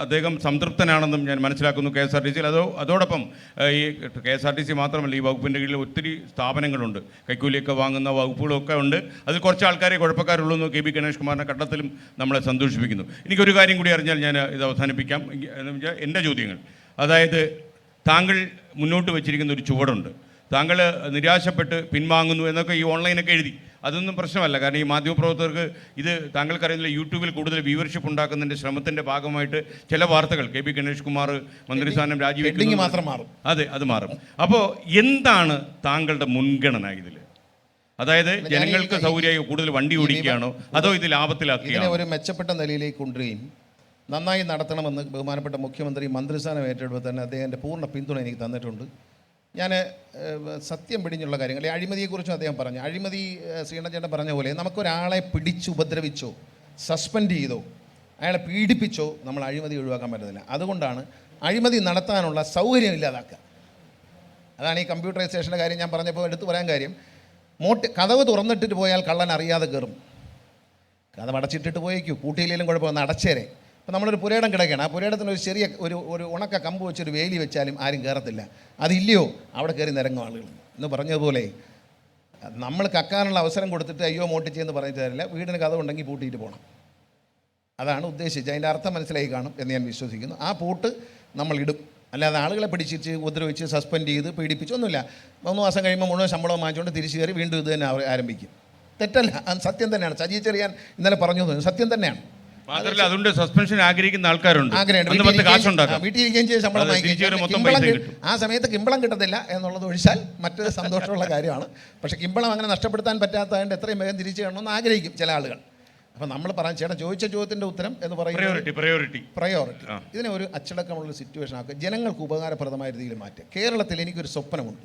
അദ്ദേഹം സംതൃപ്തനാണെന്നും ഞാൻ മനസ്സിലാക്കുന്നു കെ എസ് ആർ ടി സിയിൽ. അതോ അതോടൊപ്പം ഈ K S R T C മാത്രമല്ല ഈ വകുപ്പിന്റെ കീഴിൽ ഒത്തിരി സ്ഥാപനങ്ങളുണ്ട്. കൈക്കൂലിയൊക്കെ വാങ്ങുന്ന വകുപ്പുകളൊക്കെ ഉണ്ട്. അതിൽ കുറച്ച് ആൾക്കാരെ കുഴപ്പക്കാരുള്ളൂ എന്ന് കെ ബി ഗണേഷ് കുമാറിന്റെ ഘട്ടത്തിലും നമ്മളെ സന്തോഷിപ്പിക്കുന്നു. എനിക്കൊരു കാര്യം കൂടി അറിഞ്ഞാൽ ഞാൻ ഇത് അവസാനിപ്പിക്കാം. എന്ന് വെച്ചാൽ എന്റെ ചോദ്യങ്ങൾ. അതായത് താങ്കൾ മുന്നോട്ട് വച്ചിരിക്കുന്ന ഒരു ചുവടുണ്ട്. താങ്കൾ നിരാശപ്പെട്ട് പിൻവാങ്ങുന്നു എന്നൊക്കെ ഈ ഓൺലൈനൊക്കെ എഴുതി. അതൊന്നും പ്രശ്നമല്ല. കാരണം ഈ മാധ്യമപ്രവർത്തകർക്ക് ഇത് താങ്കൾക്കറിയുന്നില്ല യൂട്യൂബിൽ കൂടുതൽ വ്യൂവർഷിപ്പ് ഉണ്ടാക്കുന്നതിന്റെ ശ്രമത്തിന്റെ ഭാഗമായിട്ട് ചില വാർത്തകൾ കെ പി ഗണേഷ് കുമാർ മന്ത്രിസ്ഥാനം രാജിവെക്കുന്നു മാത്രം മാറും. അതെ അത് മാറും. അപ്പോൾ എന്താണ് താങ്കളുടെ മുൻഗണന ഇതിൽ അതായത് ജനങ്ങൾക്ക് സൗകര്യമായി കൂടുതൽ വണ്ടി ഓടിക്കുകയാണോ? അതോ ഇത് ലാഭത്തിലാക്കുകയാണോ ഒരു മെച്ചപ്പെട്ട നിലയിലേക്ക് കൊണ്ടുവരികയും നന്നായി നടത്തണമെന്ന് ബഹുമാനപ്പെട്ട മുഖ്യമന്ത്രി മന്ത്രിസ്ഥാനം ഏറ്റെടുപ്പ് തന്നെ അദ്ദേഹത്തിന്റെ പൂർണ പിന്തുണ എനിക്ക് തന്നിട്ടുണ്ട്. ഞാൻ സത്യം പിടിഞ്ഞുള്ള കാര്യങ്ങൾ അഴിമതിയെക്കുറിച്ചും അദ്ദേഹം പറഞ്ഞു. അഴിമതി ശ്രീണചേട്ടൻ പറഞ്ഞ പോലെ നമുക്കൊരാളെ പിടിച്ച് ഉപദ്രവിച്ചോ സസ്പെൻഡ് ചെയ്തോ അയാളെ പീഡിപ്പിച്ചോ നമ്മൾ അഴിമതി ഒഴിവാക്കാൻ പറ്റത്തില്ല. അതുകൊണ്ടാണ് അഴിമതി നടത്താനുള്ള സൗകര്യം ഇല്ലാതാക്കുക. അതാണ് ഈ കമ്പ്യൂട്ടറൈസേഷന്റെ കാര്യം ഞാൻ പറഞ്ഞപ്പോൾ എടുത്തു പറയാൻ കാര്യം. മോട്ട് കഥവ് തുറന്നിട്ടിട്ട് പോയാൽ കള്ളൻ അറിയാതെ കയറും. കഥ അടച്ചിട്ടിട്ട് പോയേക്കൂ. പൂട്ടിയില്ലെങ്കിലും കുഴപ്പമൊന്നും അടച്ചേരെ അപ്പോൾ നമ്മളൊരു പുരയിടം കിടക്കുകയാണ് ആ പുരയിടത്തിന് ഒരു ചെറിയ ഒരു ഒരു ഉണക്ക കമ്പ് വെച്ചൊരു വേലി വെച്ചാലും ആരും കയറത്തില്ല അതില്ലയോ? അവിടെ കയറി നിരങ്ങും ആളുകൾ. എന്ന് പറഞ്ഞതുപോലെ നമ്മൾ കക്കാനുള്ള അവസരം കൊടുത്തിട്ട് അയ്യോ മോട്ടിച്ചെന്ന് പറഞ്ഞിട്ട് തരില്ല വീടിന് കഥ ഉണ്ടെങ്കിൽ പൂട്ടിയിട്ട് പോകണം അതാണ് ഉദ്ദേശിച്ചത്. അതിന്റെ അർത്ഥം മനസ്സിലായി കാണും എന്ന് ഞാൻ വിശ്വസിക്കുന്നു. ആ പൂട്ട് നമ്മൾ ഇടും. അല്ലാതെ ആളുകളെ പിടിച്ചിട്ട് ഉപദ്രവിച്ച് സസ്പെൻഡ് ചെയ്ത് പീഡിപ്പിച്ച് ഒന്നുമില്ല. മൂന്ന് മാസം കഴിയുമ്പോൾ മുഴുവൻ ശമ്പളം വാങ്ങിച്ചുകൊണ്ട് തിരിച്ചു കയറി വീണ്ടും ഇത് തന്നെ ആരംഭിക്കും. തെറ്റല്ല. സത്യം തന്നെയാണ്. സജി ചെറിയാൻ ഇന്നലെ പറഞ്ഞു. സത്യം തന്നെയാണ്. മാത്രമല്ല അതുകൊണ്ട് സസ്പെൻഷൻ ആഗ്രഹിക്കുന്ന ആൾക്കാരുണ്ട്. വീട്ടിലിരിക്കുകയും- ആ, സമയത്ത് കിമ്പളം കിട്ടത്തില്ല എന്നുള്ളത് ഒഴിച്ചാൽ മറ്റൊരു സന്തോഷമുള്ള കാര്യമാണ്. പക്ഷേ കിമ്പളം അങ്ങനെ നഷ്ടപ്പെടുത്താൻ പറ്റാത്തതുകൊണ്ട് എത്രയും വേഗം തിരിച്ചു കാണണമെന്ന് ആഗ്രഹിക്കും ചില ആളുകൾ. അപ്പം നമ്മൾ പറയാൻ ചേട്ടൻ ചോദിച്ച ചോദ്യത്തിന്റെ ഉത്തരം എന്ന് പറയുന്നത് പ്രയോറിറ്റി പ്രയോറിറ്റി പ്രയോറിറ്റി ഇതിനെ ഒരു അച്ചടക്കമുള്ള സിറ്റുവേഷൻ ആക്കുക. ജനങ്ങൾക്ക് ഉപകാരപ്രദമായ രീതിയിൽ മാറ്റുക. കേരളത്തിൽ എനിക്കൊരു സ്വപ്നമുണ്ട്.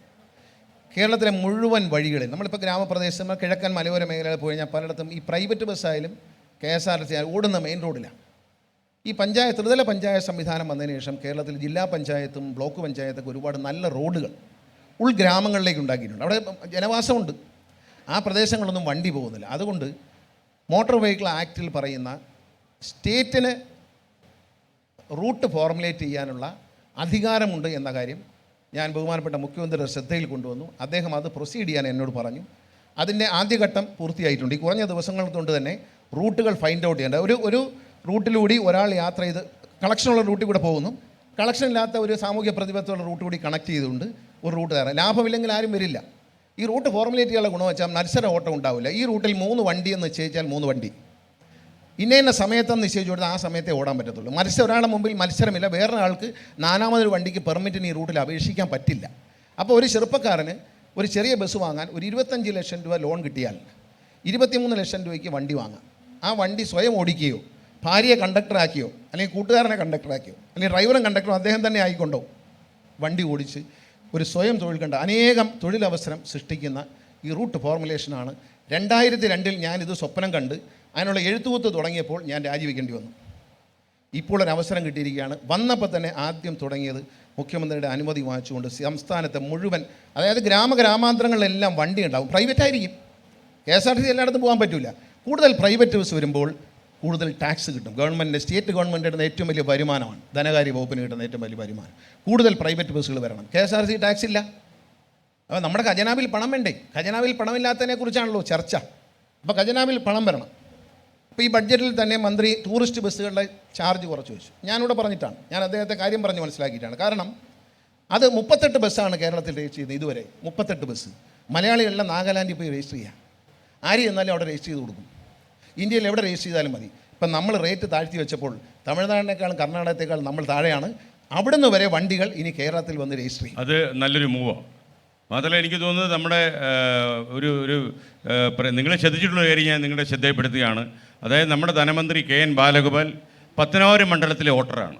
കേരളത്തിലെ മുഴുവൻ വഴികളിൽ നമ്മളിപ്പോൾ ഗ്രാമപ്രദേശം കിഴക്കൻ മലയോര മേഖലകളിൽ പോയി കഴിഞ്ഞാൽ പലയിടത്തും ഈ private ബസ്സായാലും K S R T C ഓടുന്ന മെയിൻ റോഡിലാണ് ഈ പഞ്ചായത്ത് ത്രിതല പഞ്ചായത്ത് സംവിധാനം വന്നതിന് ശേഷം കേരളത്തിൽ ജില്ലാ പഞ്ചായത്തും ബ്ലോക്ക് പഞ്ചായത്തൊക്കെ ഒരുപാട് നല്ല റോഡുകൾ ഉൾഗ്രാമങ്ങളിലേക്ക് ഉണ്ടാക്കിയിട്ടുണ്ട്. അവിടെ ജനവാസമുണ്ട്. ആ പ്രദേശങ്ങളൊന്നും വണ്ടി പോകുന്നില്ല. അതുകൊണ്ട് മോട്ടോർ വെഹിക്കിൾ ആക്റ്റിൽ പറയുന്ന സ്റ്റേറ്റിന് റൂട്ട് ഫോർമുലേറ്റ് ചെയ്യാനുള്ള അധികാരമുണ്ട് എന്ന കാര്യം ഞാൻ ബഹുമാനപ്പെട്ട മുഖ്യമന്ത്രിയുടെ ശ്രദ്ധയിൽ കൊണ്ടുവന്നു. അദ്ദേഹം അത് പ്രൊസീഡ് ചെയ്യാൻ എന്നോട് പറഞ്ഞു. അതിന്റെ ആദ്യഘട്ടം പൂർത്തിയായിട്ടുണ്ട്. ഈ കുറഞ്ഞ ദിവസങ്ങൾ കൊണ്ട് തന്നെ റൂട്ടുകൾ ഫൈൻഡ് ഔട്ട് ചെയ്യേണ്ടത് ഒരു ഒരു റൂട്ടിലൂടി ഒരാൾ യാത്ര ചെയ്ത് കളക്ഷനുള്ള റൂട്ടിൽ കൂടെ പോകുന്നു. കളക്ഷൻ ഇല്ലാത്ത ഒരു സാമൂഹ്യ പ്രതിബദ്ധതയുള്ള റൂട്ട് കൂടി കണക്ട് ചെയ്തുകൊണ്ട് ഒരു റൂട്ട് തരാം ലാഭമില്ലെങ്കിൽ ആരും വരില്ല. ഈ റൂട്ട് ഫോർമുലേറ്റ് ചെയ്യാനുള്ള ഗുണം വെച്ചാൽ മത്സര ഓട്ടം ഉണ്ടാവില്ല. ഈ റൂട്ടിൽ മൂന്ന് വണ്ടി എന്ന് നിശ്ചയിച്ചാൽ മൂന്ന് വണ്ടി. ഇന്ന ഇന്ന സമയത്തെന്ന് നിശ്ചയിച്ചു കൊടുത്താൽ ആ സമയത്തെ ഓടാൻ പറ്റത്തുള്ളൂ. മത്സരം ഒരാളെ മുമ്പിൽ മത്സരമില്ല. വേറൊരാൾക്ക് നാലാമതൊരു വണ്ടിക്ക് പെർമിറ്റിന് ഈ റൂട്ടിൽ അപേക്ഷിക്കാൻ പറ്റില്ല. അപ്പോൾ ഒരു ചെറുപ്പക്കാരന് ഒരു ചെറിയ ബസ് വാങ്ങാൻ ഒരു ഇരുപത്തഞ്ച് ലക്ഷം രൂപ ലോൺ കിട്ടിയാൽ ഇരുപത്തിമൂന്ന് ലക്ഷം രൂപയ്ക്ക് വണ്ടി വാങ്ങാം. ആ വണ്ടി സ്വയം ഓടിക്കുകയോ ഭാര്യയെ കണ്ടക്ടറാക്കിയോ അല്ലെങ്കിൽ കൂട്ടുകാരനെ കണ്ടക്ടറാക്കിയോ അല്ലെങ്കിൽ ഡ്രൈവറും കണ്ടക്ടറും അദ്ദേഹം തന്നെ ആയിക്കൊണ്ടോ? വണ്ടി ഓടിച്ച് ഒരു സ്വയം തൊഴിൽ കണ്ട അനേകം തൊഴിലവസരം സൃഷ്ടിക്കുന്ന ഈ റൂട്ട് ഫോർമുലേഷനാണ്. രണ്ടായിരത്തി രണ്ടിൽ ഞാനിത് സ്വപ്നം കണ്ട് അതിനുള്ള എഴുത്തുകൂത്ത് തുടങ്ങിയപ്പോൾ ഞാൻ രാജിവെക്കേണ്ടി വന്നു. ഇപ്പോൾ ഒരു അവസരം കിട്ടിയിരിക്കുകയാണ്. വന്നപ്പോൾ തന്നെ ആദ്യം തുടങ്ങിയത് മുഖ്യമന്ത്രിയുടെ അനുമതി വാങ്ങിച്ചുകൊണ്ട് സംസ്ഥാനത്തെ മുഴുവൻ അതായത് ഗ്രാമ ഗ്രാമാന്തരങ്ങളിലെല്ലാം വണ്ടി ഉണ്ടാവും. പ്രൈവറ്റ് ആയിരിക്കും. K S R T C എല്ലായിടത്തും പോകാൻ പറ്റില്ല കൂടുതൽ പ്രൈവറ്റ് ബസ് വരുമ്പോൾ കൂടുതൽ ടാക്സ് കിട്ടും. ഗവൺമെന്റിന്റെ സ്റ്റേറ്റ് ഗവൺമെന്റ് കിട്ടുന്ന ഏറ്റവും വലിയ വരുമാനമാണ്. ധനകാര്യ വകുപ്പിന് കിട്ടുന്ന ഏറ്റവും വലിയ വരുമാനം. കൂടുതൽ പ്രൈവറ്റ് ബസ്സുകൾ വരണം. K S R C tax ഇല്ല. അപ്പോൾ നമ്മുടെ ഖജനാവിൽ പണം വേണ്ടേ? ഖജനാവിൽ പണമില്ലാത്തതിനെ കുറിച്ചാണല്ലോ ചർച്ച. അപ്പോൾ ഖജനാവിൽ പണം വരണം. അപ്പോൾ ഈ ബഡ്ജറ്റിൽ തന്നെ മന്ത്രി ടൂറിസ്റ്റ് ബസ്സുകളുടെ ചാർജ് കുറച്ച് വെച്ചു. ഞാനിവിടെ പറഞ്ഞിട്ടാണ്. ഞാൻ അദ്ദേഹത്തെ കാര്യം പറഞ്ഞ് മനസ്സിലാക്കിയിട്ടാണ്. കാരണം അത് മുപ്പത്തെട്ട് ബസ്സാണ് കേരളത്തിൽ രജിസ്റ്റർ ചെയ്തത് ഇതുവരെ. മുപ്പത്തെട്ട് ബസ് മലയാളികളെല്ലാം നാഗാലാൻഡിൽ പോയി രജിസ്റ്റർ ചെയ്യുക ആര് ചെന്നാലും അവിടെ രജിസ്റ്റർ ചെയ്ത് കൊടുക്കും. ഇന്ത്യയിൽ എവിടെ രജിസ്റ്റർ ചെയ്താലും മതി. ഇപ്പം നമ്മൾ റേറ്റ് താഴ്ത്തി വെച്ചപ്പോൾ തമിഴ്നാടിനേക്കാളും കർണാടകത്തെക്കാളും നമ്മൾ താഴെയാണ്. അവിടെ നിന്ന് വരെ വണ്ടികൾ ഇനി കേരളത്തിൽ വന്ന് രജിസ്റ്റർ ചെയ്യും. അത് നല്ലൊരു മൂവാണ് മാത്രമല്ല എനിക്ക് തോന്നുന്നത് നമ്മുടെ ഒരു ഒരു നിങ്ങൾ ശ്രദ്ധിച്ചിട്ടുള്ള കാര്യം ഞാൻ നിങ്ങളുടെ ശ്രദ്ധയപ്പെടുത്തുകയാണ് അതായത് നമ്മുടെ ധനമന്ത്രി കെ എൻ ബാലഗോപാൽ പത്തനാപുരം മണ്ഡലത്തിലെ വോട്ടറാണ്.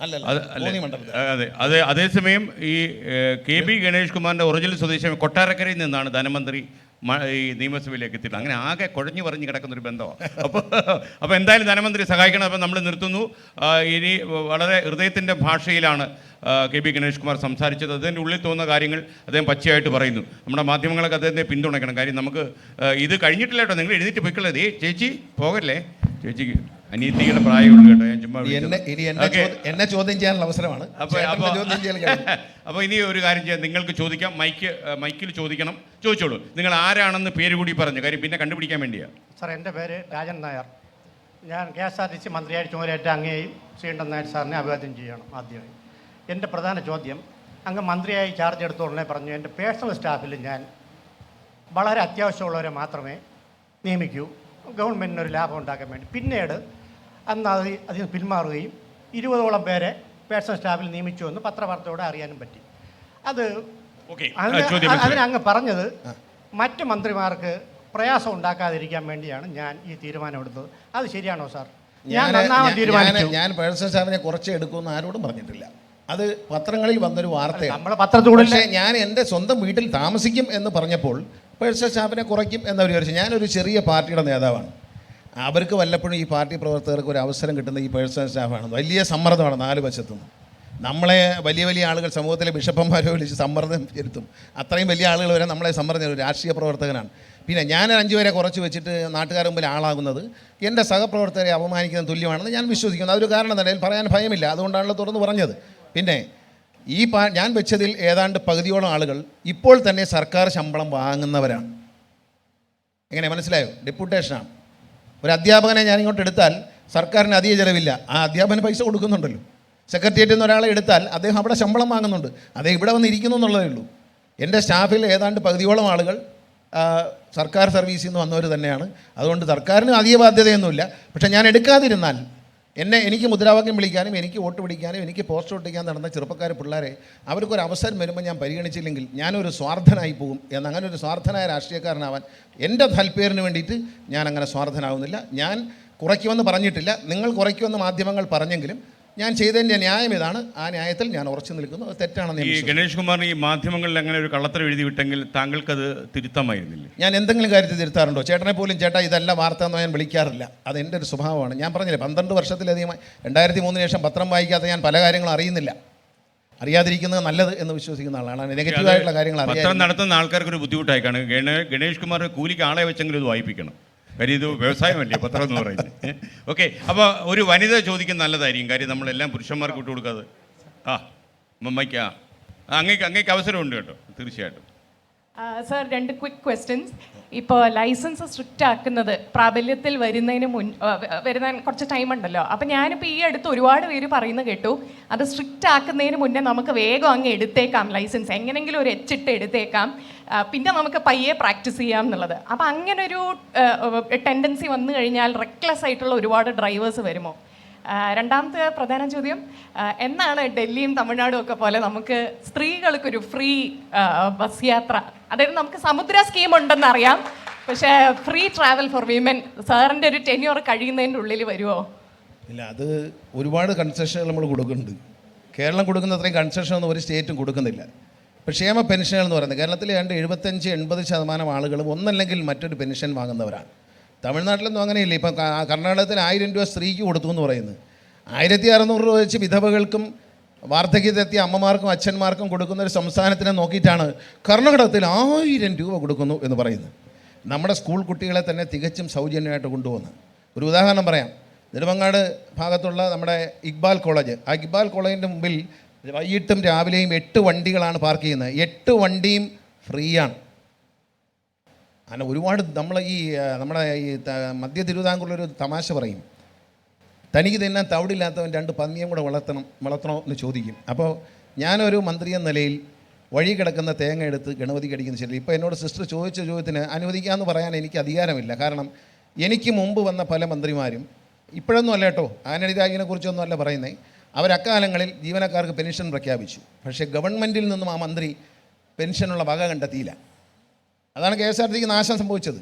അത് അതെ. അതെ അതേസമയം ഈ കെ ബി ഗണേഷ് കുമാറിന്റെ ഒറിജിനൽ സ്വദേശം കൊട്ടാരക്കരയിൽ നിന്നാണ് ധനമന്ത്രി ഈ നിയമസഭയിലേക്ക് എത്തിയിട്ട് അങ്ങനെ ആകെ കുഴഞ്ഞു പറഞ്ഞ് കിടക്കുന്നൊരു ബന്ധമാണ് അപ്പോൾ അപ്പോൾ എന്തായാലും ധനമന്ത്രി സഹായിക്കണം. അപ്പോൾ നമ്മൾ നിർത്തുന്നു. ഇനി വളരെ ഹൃദയത്തിന്റെ ഭാഷയിലാണ് കെ ബി ഗണേഷ് കുമാർ സംസാരിച്ചത്. അതിന്റെ ഉള്ളിൽ തോന്നുന്ന കാര്യങ്ങൾ അദ്ദേഹം പച്ചയായിട്ട് പറയുന്നു. നമ്മുടെ മാധ്യമങ്ങളൊക്കെ അദ്ദേഹത്തെ പിന്തുണയ്ക്കണം. കാര്യം നമുക്ക് ഇത് കഴിഞ്ഞിട്ടില്ല കേട്ടോ. നിങ്ങൾ എഴുന്നേറ്റ് പോയിക്കളേ ചേച്ചി പോകല്ലേ? ചേച്ചിക്ക് അനിയത്തിയുടെ പ്രായമുള്ളൂ കേട്ടോ ഞാൻ ചുമ്മാ. എന്നെ ഇനി എന്നെ ചോദ്യം- എന്നെ ചോദ്യം ചെയ്യാനുള്ള അവസരമാണ്. അപ്പോൾ ഇനി ഒരു കാര്യം ചെയ്യാം. നിങ്ങൾക്ക് ചോദിക്കാം. മൈക്ക് മൈക്കിൽ ചോദിക്കണം. ചോദിച്ചോളൂ. നിങ്ങൾ ആരാണെന്ന് പേര് കൂടി പറഞ്ഞു. കാര്യം പിന്നെ കണ്ടുപിടിക്കാൻ വേണ്ടിയാ. സാർ എന്റെ പേര് രാജൻ നായർ. ഞാൻ K S R T C മന്ത്രിയായി ചുമതലയേറ്റ അങ്ങേയും ശ്രീകണ്ഠൻ നായർ സാറിനെ അഭിവാദ്യം ചെയ്യണം ആദ്യമായി. എന്റെ പ്രധാന ചോദ്യം അങ്ങ് മന്ത്രിയായി ചാർജ് എടുത്ത ഉടനെ പറഞ്ഞു എന്റെ പേഴ്സണൽ സ്റ്റാഫിൽ ഞാൻ വളരെ അത്യാവശ്യമുള്ളവരെ മാത്രമേ നിയമിക്കൂ. ഗവൺമെന്റിന് ഒരു ലാഭം ഉണ്ടാക്കാൻ വേണ്ടി. പിന്നീട് അന്ന് അത് അതിൽ പിന്മാറുകയും ഇരുപതോളം പേരെ പേഴ്സണൽ സ്റ്റാഫിൽ നിയമിച്ചു എന്ന് പത്രവാർത്തയോടെ അറിയാനും പറ്റി. അത് അതിനങ്ങ് പറഞ്ഞത് മറ്റ് മന്ത്രിമാർക്ക് പ്രയാസം ഉണ്ടാക്കാതിരിക്കാൻ വേണ്ടിയാണ് ഞാൻ ഈ തീരുമാനമെടുത്തത് അത് ശരിയാണോ സാർ? ഞാൻ ഞാൻ- പേഴ്സണൽ സ്റ്റാഫിനെ കുറച്ച് എടുക്കുമെന്ന് ആരോടും പറഞ്ഞിട്ടില്ല. അത് പത്രങ്ങളിൽ വന്നൊരു വാർത്തയാണ്. നമ്മളെ ഞാൻ എന്റെ സ്വന്തം വീട്ടിൽ താമസിക്കും എന്ന് പറഞ്ഞപ്പോൾ പേഴ്സണൽ സ്റ്റാഫിനെ കുറയ്ക്കും എന്ന് വിചാരിച്ചു. ഞാനൊരു ചെറിയ പാർട്ടിയുടെ നേതാവാണ്. അവർക്ക് വല്ലപ്പോഴും ഈ പാർട്ടി പ്രവർത്തകർക്ക് ഒരു അവസരം കിട്ടുന്ന ഈ പേഴ്സണൽ സ്റ്റാഫാണ് വലിയ സമ്മർദ്ദമാണ് നാല് വശത്തുനിന്ന്. നമ്മളെ വലിയ വലിയ ആളുകൾ സമൂഹത്തിലെ ബിഷപ്പന്മാരെ വിളിച്ച് സമ്മർദ്ദം ചെലുത്തും. അത്രയും വലിയ ആളുകൾ വരെ നമ്മളെ സമ്മർദ്ദം ഒരു രാഷ്ട്രീയ പ്രവർത്തകനാണ്. പിന്നെ ഞാൻ അഞ്ചു പേരെ കുറച്ച് വെച്ചിട്ട് നാട്ടുകാർ മുമ്പിൽ ആളാകുന്നത് എന്റെ സഹപ്രവർത്തകരെ അപമാനിക്കുന്ന തുല്യമാണെന്ന് ഞാൻ വിശ്വസിക്കുന്നു. അതൊരു കാരണം തന്നെ. പറയാൻ ഭയമില്ല. അതുകൊണ്ടാണല്ലോ തുറന്ന് പറഞ്ഞത്. പിന്നെ ഈ പാ ഞാൻ വെച്ചതിൽ ഏതാണ്ട് പകുതിയോളം ആളുകൾ ഇപ്പോൾ തന്നെ സർക്കാർ ശമ്പളം വാങ്ങുന്നവരാണ്. എങ്ങനെ മനസ്സിലായോ? ഡെപ്യൂട്ടേഷനാണ് ഒരു അധ്യാപകനെ ഞാൻ ഇങ്ങോട്ട് എടുത്താൽ സർക്കാരിന് അധിക ചിലവില്ല. ആ അധ്യാപകന് പൈസ കൊടുക്കുന്നുണ്ടല്ലോ. സെക്രട്ടേറിയറ്റിൽ നിന്ന് ഒരാളെ എടുത്താൽ അദ്ദേഹം അവിടെ ശമ്പളം വാങ്ങുന്നുണ്ട്. അദ്ദേഹം ഇവിടെ വന്നിരിക്കുന്നു എന്നുള്ളതേ ഉള്ളൂ. എന്റെ സ്റ്റാഫിൽ ഏതാണ്ട് പകുതിയോളം ആളുകൾ സർക്കാർ സർവീസിൽ നിന്ന് വന്നവർ തന്നെയാണ്. അതുകൊണ്ട് സർക്കാരിന് അധിക ബാധ്യതയൊന്നുമില്ല. പക്ഷേ ഞാൻ എടുക്കാതിരുന്നാൽ എന്നെ എനിക്ക് മുദ്രാവാക്യം വിളിക്കാനും എനിക്ക് വോട്ട് പിടിക്കാനും എനിക്ക് പോസ്റ്റ് ഒട്ടിക്കാൻ നടന്ന ചെറുപ്പക്കാർ പിള്ളേരെ അവർക്കൊരു അവസരം വരുമ്പോൾ ഞാൻ പരിഗണിച്ചില്ലെങ്കിൽ ഞാനൊരു സ്വാർത്ഥനായി പോകും എന്ന് അങ്ങനെ ഒരു സ്വാർത്ഥനായ രാഷ്ട്രീയക്കാരനാവാൻ എന്റെ താല്പര്യത്തിന് വേണ്ടിയിട്ട് ഞാൻ അങ്ങനെ സ്വാർത്ഥനാവുന്നില്ല. ഞാൻ കുറയ്ക്കുമെന്ന് പറഞ്ഞിട്ടില്ല. നിങ്ങൾ കുറയ്ക്കുമെന്ന് മാധ്യമങ്ങൾ പറഞ്ഞെങ്കിലും ഞാൻ ചെയ്തതിന്റെ ന്യായം ഇതാണ്. ആ ന്യായത്തിൽ ഞാൻ ഉറച്ചു നിൽക്കുന്നു. അത് തെറ്റാണെന്ന് ഈ. ഗണേഷ് കുമാറിന് ഈ മാധ്യമങ്ങളിൽ അങ്ങനെ ഒരു കള്ളത്തരം എഴുതി വിട്ടെങ്കിൽ താങ്കൾക്കത് തിരുത്തമായിരുന്നില്ലേ? ഞാൻ എന്തെങ്കിലും കാര്യത്തിൽ തിരുത്താറുണ്ടോ? ചേട്ടനെ പോലും ചേട്ടാ ഇതല്ല വാർത്ത എന്ന് ഞാൻ വിളിക്കാറില്ല. അത് എന്റെ ഒരു സ്വഭാവമാണ്. ഞാൻ പറഞ്ഞില്ലേ പന്ത്രണ്ട് വർഷത്തിലധികമായി രണ്ടായിരത്തി മൂന്നിന് ശേഷം പത്രം വായിക്കാത്ത ഞാൻ പല കാര്യങ്ങളും അറിയുന്നില്ല. അറിയാതിരിക്കുന്നത് നല്ലത് എന്ന് വിശ്വസിക്കുന്ന ആളാണ്. നെഗറ്റീവായിട്ടുള്ള കാര്യങ്ങൾ പത്രം അറിയാം നടത്തുന്ന ആൾക്കാർക്ക് ഒരു ബുദ്ധിമുട്ടായി. കാണും ഗണേ- ഗണേഷ് കുമാറിന് കൂലിക്ക് ആളെ വെച്ചെങ്കിലും ഇത് വായിപ്പിക്കണം. കാര്യം ഇത് വ്യവസായമല്ലേ? പത്രം എന്ന് പറയുന്നത്. ഓക്കെ. അപ്പോൾ ഒരു വനിത ചോദിക്കുന്ന നല്ലതായിരിക്കും. കാര്യം നമ്മളെല്ലാം പുരുഷന്മാർക്ക് വിട്ടു കൊടുക്കാതെ. ആ മമ്മയ്ക്ക് ആ. അങ്ങേക്ക് അങ്ങേക്ക് അവസരമുണ്ട് കേട്ടോ തീർച്ചയായിട്ടും. സർ രണ്ട് ക്വിക്ക് ക്വസ്റ്റ്യൻസ് ഇപ്പോൾ ലൈസൻസ് സ്ട്രിക്റ്റ് ആക്കുന്നത് പ്രാബല്യത്തിൽ വരുന്നതിന് മുൻ വരുന്ന കുറച്ച് ടൈം ഉണ്ടല്ലോ. അപ്പം ഞാനിപ്പോൾ ഈ അടുത്ത് ഒരുപാട് പേര് പറയുന്നത് കേട്ടു. അത് സ്ട്രിക്റ്റ് ആക്കുന്നതിന് മുന്നേ നമുക്ക് വേഗം അങ്ങ് എടുത്തേക്കാം ലൈസൻസ്. എങ്ങനെങ്കിലും ഒരു എച്ചിട്ട് എടുത്തേക്കാം. പിന്നെ നമുക്ക് പയ്യെ പ്രാക്ടീസ് ചെയ്യാം എന്നുള്ളത്. അപ്പം അങ്ങനെ ഒരു ടെൻഡൻസി വന്നു കഴിഞ്ഞാൽ റെക്ലെസ് ആയിട്ടുള്ള ഒരുപാട് ഡ്രൈവേഴ്സ് വരുമോ? രണ്ടാമത്തെ പ്രധാന ചോദ്യം എന്നാണ് ഡൽഹിയും തമിഴ്നാടും ഒക്കെ പോലെ നമുക്ക് സ്ത്രീകൾക്കൊരു ഫ്രീ ബസ് യാത്ര? അതായത് നമുക്ക് സമുദ്ര സ്കീം ഉണ്ടെന്ന് അറിയാം പക്ഷേ ഫ്രീ ട്രാവൽ ഫോർ വിമൻ സാറിന്റെ ഒരു ടെന്യൂർ കഴിയുന്നതിന്റെ ഉള്ളിൽ വരുമോ ഇല്ല അത് ഒരുപാട് കൺസെഷനുകൾ നമ്മൾ കൊടുക്കുന്നുണ്ട്. കേരളം കൊടുക്കുന്ന അത്രയും കൺസെഷൻ ഒന്നും ഒരു സ്റ്റേറ്റും കൊടുക്കുന്നില്ല. ക്ഷേമ പെൻഷനുകൾ എന്ന് പറയുന്നത് കേരളത്തിലെ ഏതാണ്ട് എഴുപത്തഞ്ച് എൺപത് ശതമാനം ആളുകളും ഒന്നല്ലെങ്കിൽ മറ്റൊരു പെൻഷൻ വാങ്ങുന്നവരാണ്. തമിഴ്നാട്ടിലൊന്നും അങ്ങനെയില്ല. ഇപ്പം കർണാടകത്തിൽ ആയിരം രൂപ സ്ത്രീക്ക് കൊടുത്തു എന്ന് പറയുന്നത് ആയിരത്തി അറുന്നൂറ് രൂപ വെച്ച് വിധവകൾക്കും വാർദ്ധക്യത്തെത്തിയ അമ്മമാർക്കും അച്ഛന്മാർക്കും കൊടുക്കുന്ന ഒരു സംസ്ഥാനത്തിനെ നോക്കിയിട്ടാണ് കർണാടകത്തിൽ ആയിരം രൂപ കൊടുക്കുന്നു എന്ന് പറയുന്നത്. നമ്മുടെ സ്കൂൾ കുട്ടികളെ തന്നെ തികച്ചും സൗജന്യമായിട്ട് കൊണ്ടുപോകുന്നത് ഒരു ഉദാഹരണം പറയാം. നെടുമങ്ങാട് ഭാഗത്തുള്ള നമ്മുടെ ഇക്ബാൽ കോളേജ്. ആ ഇക്ബാൽ കോളേജിന്റെ മുമ്പിൽ വൈകിട്ടും രാവിലെയും എട്ട് വണ്ടികളാണ് പാർക്ക് ചെയ്യുന്നത്. എട്ട് വണ്ടിയും ഫ്രീ ആണ് അങ്ങനെ ഒരുപാട് നമ്മൾ ഈ നമ്മുടെ ഈ മധ്യ തിരുവിതാംകൂറിലൊരു തമാശ പറയും. തനിക്ക് തന്നെ തവിടില്ലാത്തവൻ രണ്ട് പന്നിയും കൂടെ വളർത്തണം വളർത്തണോ എന്ന് ചോദിക്കും. അപ്പോൾ ഞാനൊരു മന്ത്രി എന്ന നിലയിൽ വഴി കിടക്കുന്ന തേങ്ങ എടുത്ത് ഗണപതിക്ക് അടിക്കുന്ന ശരി ഇപ്പോൾ എന്നോട് സിസ്റ്റർ ചോദിച്ച ചോദ്യത്തിന് അനുവദിക്കാമെന്ന് പറയാൻ എനിക്ക് അധികാരമില്ല. കാരണം എനിക്ക് മുമ്പ് വന്ന പല മന്ത്രിമാരും ഇപ്പോഴൊന്നും അല്ല കേട്ടോ ആന്റണി രാജിനെ കുറിച്ചൊന്നും അല്ല പറയുന്നത് അവരക്കാലങ്ങളിൽ ജീവനക്കാർക്ക് പെൻഷൻ പ്രഖ്യാപിച്ചു. പക്ഷേ ഗവൺമെന്റിൽ നിന്നും ആ മന്ത്രി പെൻഷനുള്ള വക കണ്ടെത്തിയില്ല. അതാണ് കെ എസ് ആർ ടിക്ക് നാശം സംഭവിച്ചത്.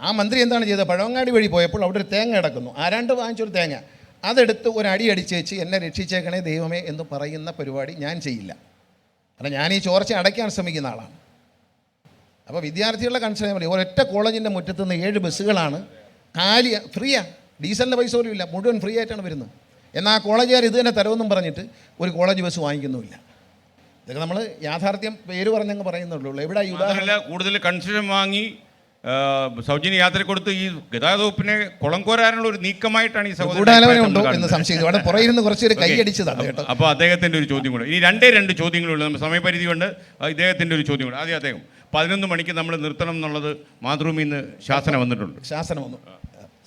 ആ മന്ത്രി എന്താണ് ചെയ്തത്? പഴവങ്ങാടി വഴി പോയപ്പോൾ അവിടെ ഒരു തേങ്ങ കിടക്കുന്നു. ആരാണ്ട് വാങ്ങിച്ചൊരു തേങ്ങ. അതെടുത്ത് ഒരു അടി അടിച്ചേച്ച് എന്നെ രക്ഷിച്ചേക്കണേ ദൈവമേ എന്ന് പറയുന്ന പരിപാടി ഞാൻ ചെയ്യില്ല. കാരണം ഞാൻ ഈ ചോർച്ച അടയ്ക്കാൻ ശ്രമിക്കുന്ന ആളാണ്. അപ്പോൾ വിദ്യാർത്ഥികളുടെ കൺസേൺ പറയും ഒരൊറ്റ കോളേജിന്റെ മുറ്റത്ത് നിന്ന് ഏഴ് ബസ്സുകളാണ് കാലി ഫ്രീയാണ് ഡീസലിന്റെ പൈസ പോലും ഇല്ല. മുഴുവൻ ഫ്രീ ആയിട്ടാണ് വരുന്നത്. എന്നാൽ ആ കോളേജുകാർ ഇത് തന്നെ തരുമെന്നും പറഞ്ഞിട്ട് ഒരു കോളേജ് ബസ് വാങ്ങിക്കുന്നുമില്ല. ഇതൊക്കെ നമ്മൾ യാഥാർത്ഥ്യം പേര് പറഞ്ഞങ്ങ് പറയുന്നുള്ളൂ. എവിടെ ഈ മാത്രമല്ല കൂടുതൽ കൺസെഷൻ വാങ്ങി സൗജന്യ യാത്ര കൊടുത്ത് ഈ ഗതാഗത വകുപ്പിനെ കുളം കോരാനുള്ള ഒരു നീക്കമായിട്ടാണ് ഈ സഹോദരൻ എന്ന് സംശയിച്ചു അവിടെ പുറയിരുന്ന് കുറച്ചൊരു. കേട്ടോ. അപ്പോൾ അദ്ദേഹത്തിന്റെ ഒരു ചോദ്യം കൂടെ. ഇനി രണ്ടേ രണ്ട് ചോദ്യങ്ങളുള്ളൂ. നമ്മൾ സമയപരിധി കൊണ്ട് ഇദ്ദേഹത്തിന്റെ ഒരു ചോദ്യം കൂടെ. ആദ്യം അദ്ദേഹം. പതിനൊന്ന് മണിക്ക് നമ്മൾ നിർത്തണം എന്നുള്ളത് മാതൃഭൂമിയിൽ നിന്ന് ശാസനം വന്നിട്ടുണ്ട്. ശാസനം വന്നു.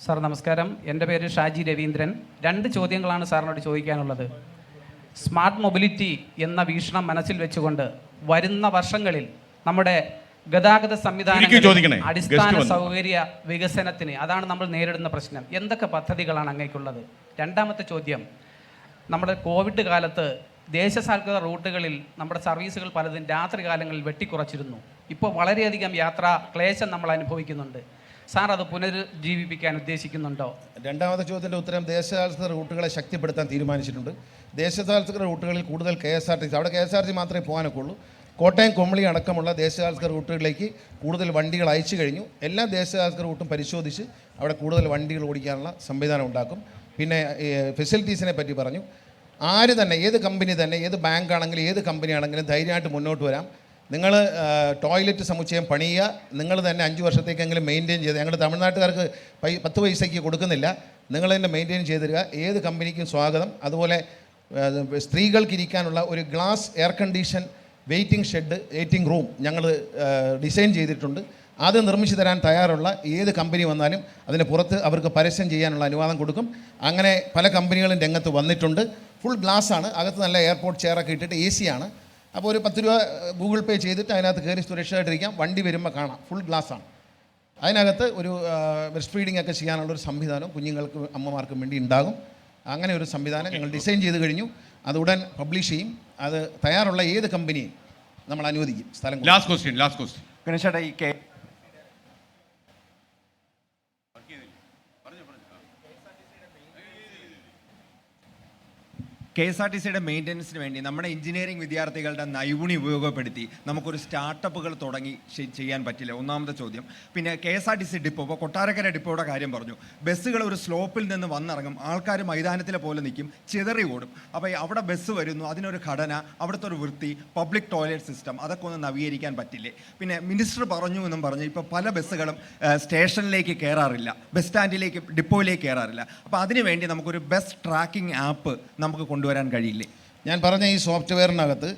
സാർ നമസ്കാരം. എന്റെ പേര് ഷാജി രവീന്ദ്രൻ. രണ്ട് ചോദ്യങ്ങളാണ് സാറിനോട് ചോദിക്കാനുള്ളത്. സ്മാർട്ട് മൊബിലിറ്റി എന്ന വീക്ഷണം മനസ്സിൽ വെച്ചുകൊണ്ട് വരുന്ന വർഷങ്ങളിൽ നമ്മുടെ ഗതാഗത. Guest അടിസ്ഥാന സൗകര്യ വികസനത്തിന് അതാണ് നമ്മൾ നേരിടുന്ന പ്രശ്നം. എന്തൊക്കെ പദ്ധതികളാണ് അങ്ങേക്കുള്ളത്? രണ്ടാമത്തെ ചോദ്യം നമ്മുടെ കോവിഡ് കാലത്ത് ദേശസാൽകൃത റൂട്ടുകളിൽ നമ്മുടെ സർവീസുകൾ പലതും രാത്രി കാലങ്ങളിൽ വെട്ടിക്കുറച്ചിരുന്നു. ഇപ്പോൾ വളരെയധികം യാത്രാ ക്ലേശം നമ്മൾ അനുഭവിക്കുന്നുണ്ട്. സാർ അത് പുനരുജ്ജീവിപ്പിക്കാൻ ഉദ്ദേശിക്കുന്നുണ്ടോ? രണ്ടാമത്തെ ചോദ്യത്തിന്റെ ഉത്തരം ദേശസാൽകൃത റൂട്ടുകളെ ശക്തിപ്പെടുത്താൻ തീരുമാനിച്ചിട്ടുണ്ട്. ദേശസാൽകൃത റൂട്ടുകളിൽ കൂടുതൽ K S R T C അവിടെ കെ എസ് ആർ ടി മാത്രമേ പോകാനൊക്കെ ഉള്ളൂ കോട്ടയം കുമളി അടക്കമുള്ള ദേശസാൽകൃത റൂട്ടുകളിലേക്ക് കൂടുതൽ വണ്ടികൾ അയച്ചു കഴിഞ്ഞു. എല്ലാ ദേശസാൽകൃത റൂട്ടും പരിശോധിച്ച് അവിടെ കൂടുതൽ വണ്ടികൾ ഓടിക്കാനുള്ള സംവിധാനം ഉണ്ടാക്കും. പിന്നെ ഫെസിലിറ്റീസിനെ പറ്റി പറഞ്ഞു. ആര് തന്നെ ഏത് കമ്പനി തന്നെ ഏത് ബാങ്ക് ആണെങ്കിലും ഏത് കമ്പനി ആണെങ്കിലും ധൈര്യമായിട്ട് മുന്നോട്ട് വരാം. നിങ്ങൾ ടോയ്ലറ്റ് സമുച്ചയം പണിയുക. നിങ്ങൾ തന്നെ അഞ്ച് വർഷത്തേക്കെങ്കിലും മെയിന്റെയിൻ ചെയ്ത് ഞങ്ങൾ തമിഴ്നാട്ടുകാർക്ക് പൈ പത്ത് പൈസയ്ക്ക് കൊടുക്കുന്നില്ല. നിങ്ങൾ തന്നെ മെയിന്റെയിൻ ചെയ്ത് തരിക ഏത് കമ്പനിക്കും സ്വാഗതം. അതുപോലെ സ്ത്രീകൾക്ക് ഇരിക്കാനുള്ള ഒരു glass air condition waiting shed waiting room ഞങ്ങൾ ഡിസൈൻ ചെയ്തിട്ടുണ്ട്. അത് നിർമ്മിച്ചു തരാൻ തയ്യാറുള്ള ഏത് കമ്പനി വന്നാലും അതിന് പുറത്ത് അവർക്ക് പരസ്യം ചെയ്യാനുള്ള അനുവാദം കൊടുക്കും. അങ്ങനെ പല കമ്പനികളും രംഗത്ത് വന്നിട്ടുണ്ട്. ഫുൾ ഗ്ലാസ് ആണ്. അകത്ത് നല്ല എയർപോർട്ട് ചെയറൊക്കെ ഇട്ടിട്ട് എ സി ആണ്. അപ്പോൾ ഒരു പത്ത് രൂപ ഗൂഗിൾ പേ ചെയ്തിട്ട് അതിനകത്ത് കയറി സുരക്ഷിതമായിട്ടിരിക്കാം വണ്ടി വരുമ്പോൾ കാണാം. ഫുൾ ഗ്ലാസ് ആണ് അതിനകത്ത് ഒരു ബ്രസ്റ്റ് ഫീഡിംഗ് ഒക്കെ ചെയ്യാനുള്ള ഒരു സംവിധാനം കുഞ്ഞുങ്ങൾക്ക് അമ്മമാർക്കും വേണ്ടി ഉണ്ടാകും. അങ്ങനെ ഒരു സംവിധാനം ഞങ്ങൾ ഡിസൈൻ ചെയ്ത് കഴിഞ്ഞു. അത് ഉടൻ പബ്ലിഷ് ചെയ്യും. അത് തയ്യാറുള്ള ഏത് കമ്പനിയും നമ്മൾ അനുവദിക്കും. സ്ഥലം ലാസ്റ്റ് ക്വസ്റ്റ്യൻ ലാസ്റ്റ് ക്വസ്റ്റ്യൻ ഗണേശേട്ടാ ഈ കെ എസ് ആർ ടി സിയുടെ മെയിന്റനൻസിന് വേണ്ടി നമ്മുടെ എഞ്ചിനീയറിംഗ് വിദ്യാർത്ഥികളുടെ നൈപുണി ഉപയോഗപ്പെടുത്തി നമുക്കൊരു സ്റ്റാർട്ടപ്പുകൾ തുടങ്ങി ചെയ്യാൻ പറ്റില്ല. ഒന്നാമത്തെ ചോദ്യം. പിന്നെ K S R T C depot ഇപ്പോൾ കൊട്ടാരക്കര ഡിപ്പോയുടെ കാര്യം പറഞ്ഞു. ബസ്സുകൾ ഒരു സ്ലോപ്പിൽ നിന്ന് വന്നിറങ്ങും. ആൾക്കാർ മൈതാനത്തിലെ പോലെ നിൽക്കും. ചിതറി ഓടും. അപ്പോൾ അവിടെ ബസ് വരുന്നു. അതിനൊരു ഘടന അവിടുത്തെ ഒരു വൃത്തി പബ്ലിക് ടോയ്ലറ്റ് സിസ്റ്റം അതൊക്കെ ഒന്ന് നവീകരിക്കാൻ പറ്റില്ലേ? പിന്നെ മിനിസ്റ്റർ പറഞ്ഞു എന്നും പറഞ്ഞു. ഇപ്പോൾ പല ബസ്സുകളും സ്റ്റേഷനിലേക്ക് കയറാറില്ല ബസ് സ്റ്റാൻഡിലേക്ക് ഡിപ്പോയിലേക്ക് കയറാറില്ല അപ്പോൾ അതിനുവേണ്ടി നമുക്കൊരു ബസ് ട്രാക്കിംഗ് ആപ്പ് നമുക്ക് കൊണ്ടുവരാൻ കഴിയില്ലേ? ഞാൻ പറഞ്ഞ ഈ സോഫ്റ്റ്വെയറിനകത്ത്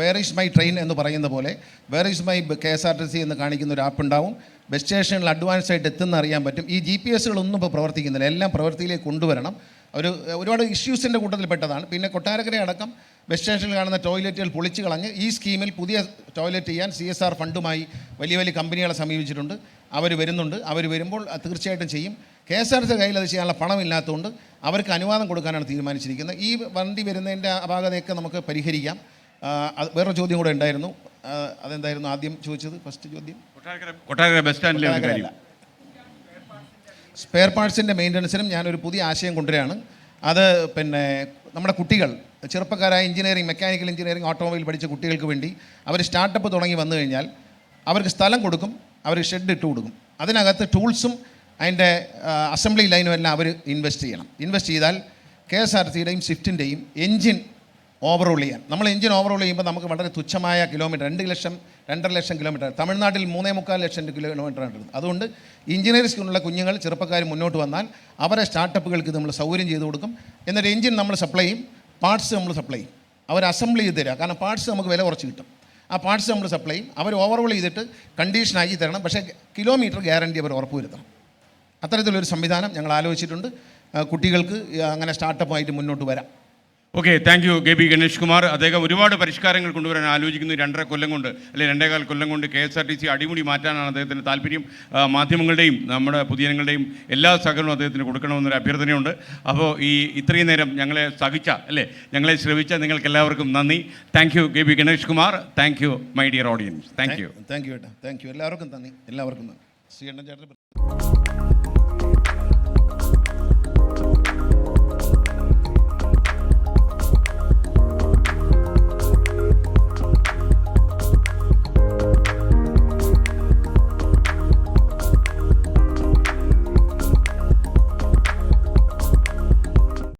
വേർ ഈസ് മൈ ട്രെയിൻ എന്ന് പറയുന്ന പോലെ where is my K S R T C എന്ന് കാണിക്കുന്ന ഒരു ആപ്പ് ഉണ്ടാവും. ബസ് സ്റ്റേഷനിൽ അഡ്വാൻസ് ആയിട്ട് എത്തുന്ന അറിയാൻ പറ്റും. ഈ ജി പി എസുകളൊന്നും ഇപ്പോൾ പ്രവർത്തിക്കുന്നില്ല. എല്ലാം പ്രവൃത്തിയിലേക്ക് കൊണ്ടുവരണം. ഒരു ഒരുപാട് ഇഷ്യൂസിന്റെ കൂട്ടത്തിൽ പെട്ടതാണ്. പിന്നെ കൊട്ടാരക്കര അടക്കം ബസ് സ്റ്റേഷനിൽ കാണുന്ന ടോയ്ലറ്റുകൾ പൊളിച്ചു കളഞ്ഞ് ഈ സ്കീമിൽ പുതിയ ടോയ്ലറ്റ് ചെയ്യാൻ സി എസ് ആർ ഫണ്ടുമായി വലിയ വലിയ കമ്പനികളെ സമീപിച്ചിട്ടുണ്ട്. അവർ വരുന്നുണ്ട്. അവർ വരുമ്പോൾ തീർച്ചയായിട്ടും ചെയ്യും. കെ എസ് ആർ ടി കയ്യിൽ അത് ചെയ്യാനുള്ള പണമില്ലാത്തതുകൊണ്ട് അവർക്ക് അനുവാദം കൊടുക്കാനാണ് തീരുമാനിച്ചിരിക്കുന്നത്. ഈ വണ്ടി വരുന്നതിന്റെ അപാകതയൊക്കെ നമുക്ക് പരിഹരിക്കാം. വേറൊരു ചോദ്യം കൂടെ ഉണ്ടായിരുന്നു. അതെന്തായിരുന്നു ആദ്യം ചോദിച്ചത്? ഫസ്റ്റ് ചോദ്യം. കൊട്ടാരക്കര ബസ് സ്റ്റാൻഡിലെ സ്പെയർ പാർട്സിന്റെ മെയിന്റനൻസിനും ഞാനൊരു പുതിയ ആശയം കൊണ്ടുവരികയാണ്. അത് പിന്നെ നമ്മുടെ കുട്ടികൾ ചെറുപ്പക്കാരായ എഞ്ചിനീയറിംഗ് മെക്കാനിക്കൽ എഞ്ചിനീയറിംഗ് ഓട്ടോമൊബൈൽ പഠിച്ച കുട്ടികൾക്ക് വേണ്ടി അവർ സ്റ്റാർട്ടപ്പ് തുടങ്ങി വന്നു കഴിഞ്ഞാൽ അവർക്ക് സ്ഥലം കൊടുക്കും അവർ ഷെഡ് ഇട്ട് കൊടുക്കും. അതിനകത്ത് ടൂൾസും അതിന്റെ അസംബ്ലി ലൈനും എല്ലാം അവർ ഇൻവെസ്റ്റ് ചെയ്യണം. ഇൻവെസ്റ്റ് ചെയ്താൽ കെ എസ് ആർ സിയുടെയും സ്വിഫ്റ്റിന്റെയും എൻജിൻ ഓവറോൾ ചെയ്യാൻ. നമ്മൾ എഞ്ചിൻ ഓവറോൾ ചെയ്യുമ്പോൾ നമുക്ക് വളരെ തുച്ഛമായ കിലോമീറ്റർ രണ്ട് ലക്ഷം രണ്ടര ലക്ഷം കിലോമീറ്റർ തമിഴ്നാട്ടിൽ മൂന്നേ മുക്കാൽ ലക്ഷം കിലോമീറ്ററാണ് അതുകൊണ്ട് എഞ്ചിനീയറിംഗ് കുഞ്ഞുങ്ങൾ ചെറുപ്പക്കാർ മുന്നോട്ട് വന്നാൽ അവരെ സ്റ്റാർട്ടപ്പുകൾക്ക് നമ്മൾ സൗകര്യം ചെയ്തു കൊടുക്കും. എന്നിട്ട് എഞ്ചിൻ നമ്മൾ സപ്ലൈ ചെയ്യും പാർട്സ് നമ്മൾ സപ്ലൈ ചെയ്യും. അവർ അസംബിൾ ചെയ്ത് തരിക കാരണം പാർട്സ് നമുക്ക് വില കുറച്ച് കിട്ടും. ആ പാർട്സ് നമ്മൾ സപ്ലൈ ചെയ്യും. അവർ ഓവറോൾ ചെയ്തിട്ട് കണ്ടീഷനാക്കി തരണം. പക്ഷേ കിലോമീറ്റർ ഗ്യാരണ്ടി അവർ ഉറപ്പുവരുത്തണം. അത്തരത്തിലൊരു സംവിധാനം ഞങ്ങൾ ആലോചിച്ചിട്ടുണ്ട്. കുട്ടികൾക്ക് അങ്ങനെ സ്റ്റാർട്ടപ്പായിട്ട് മുന്നോട്ട് വരാം. Okay thank you K B Ganesh Kumar. അദ്ദേഹം ഒരുപാട് പരിഷ്കാരങ്ങൾ കൊണ്ടുവരാൻ ആലോചിക്കുന്നു. രണ്ടര കൊല്ലം കൊണ്ട് അല്ലെങ്കിൽ രണ്ടേകാൽ കൊല്ലം കൊണ്ട് K S R T C അടിമുടി മാറ്റാനാണ് അദ്ദേഹത്തിന് താല്പര്യം. മാധ്യമങ്ങളുടെയും നമ്മുടെ പൊതുജനങ്ങളുടെയും എല്ലാ സഹകരണവും അദ്ദേഹത്തിന് കൊടുക്കണമെന്നൊരു അഭ്യർത്ഥനയുണ്ട്. അപ്പോൾ ഈ ഇത്രയും നേരം ഞങ്ങളെ സഹിച്ച അല്ലേ ഞങ്ങളെ ശ്രമിച്ച നിങ്ങൾക്ക് എല്ലാവർക്കും നന്ദി. Thank you K B Ganesh Kumar. Thank you my dear audience thank you thank you ഏട്ടാ. താങ്ക് യു എല്ലാവർക്കും നന്ദി. എല്ലാവർക്കും നന്ദി. ശ്രീ ചേട്ടൻ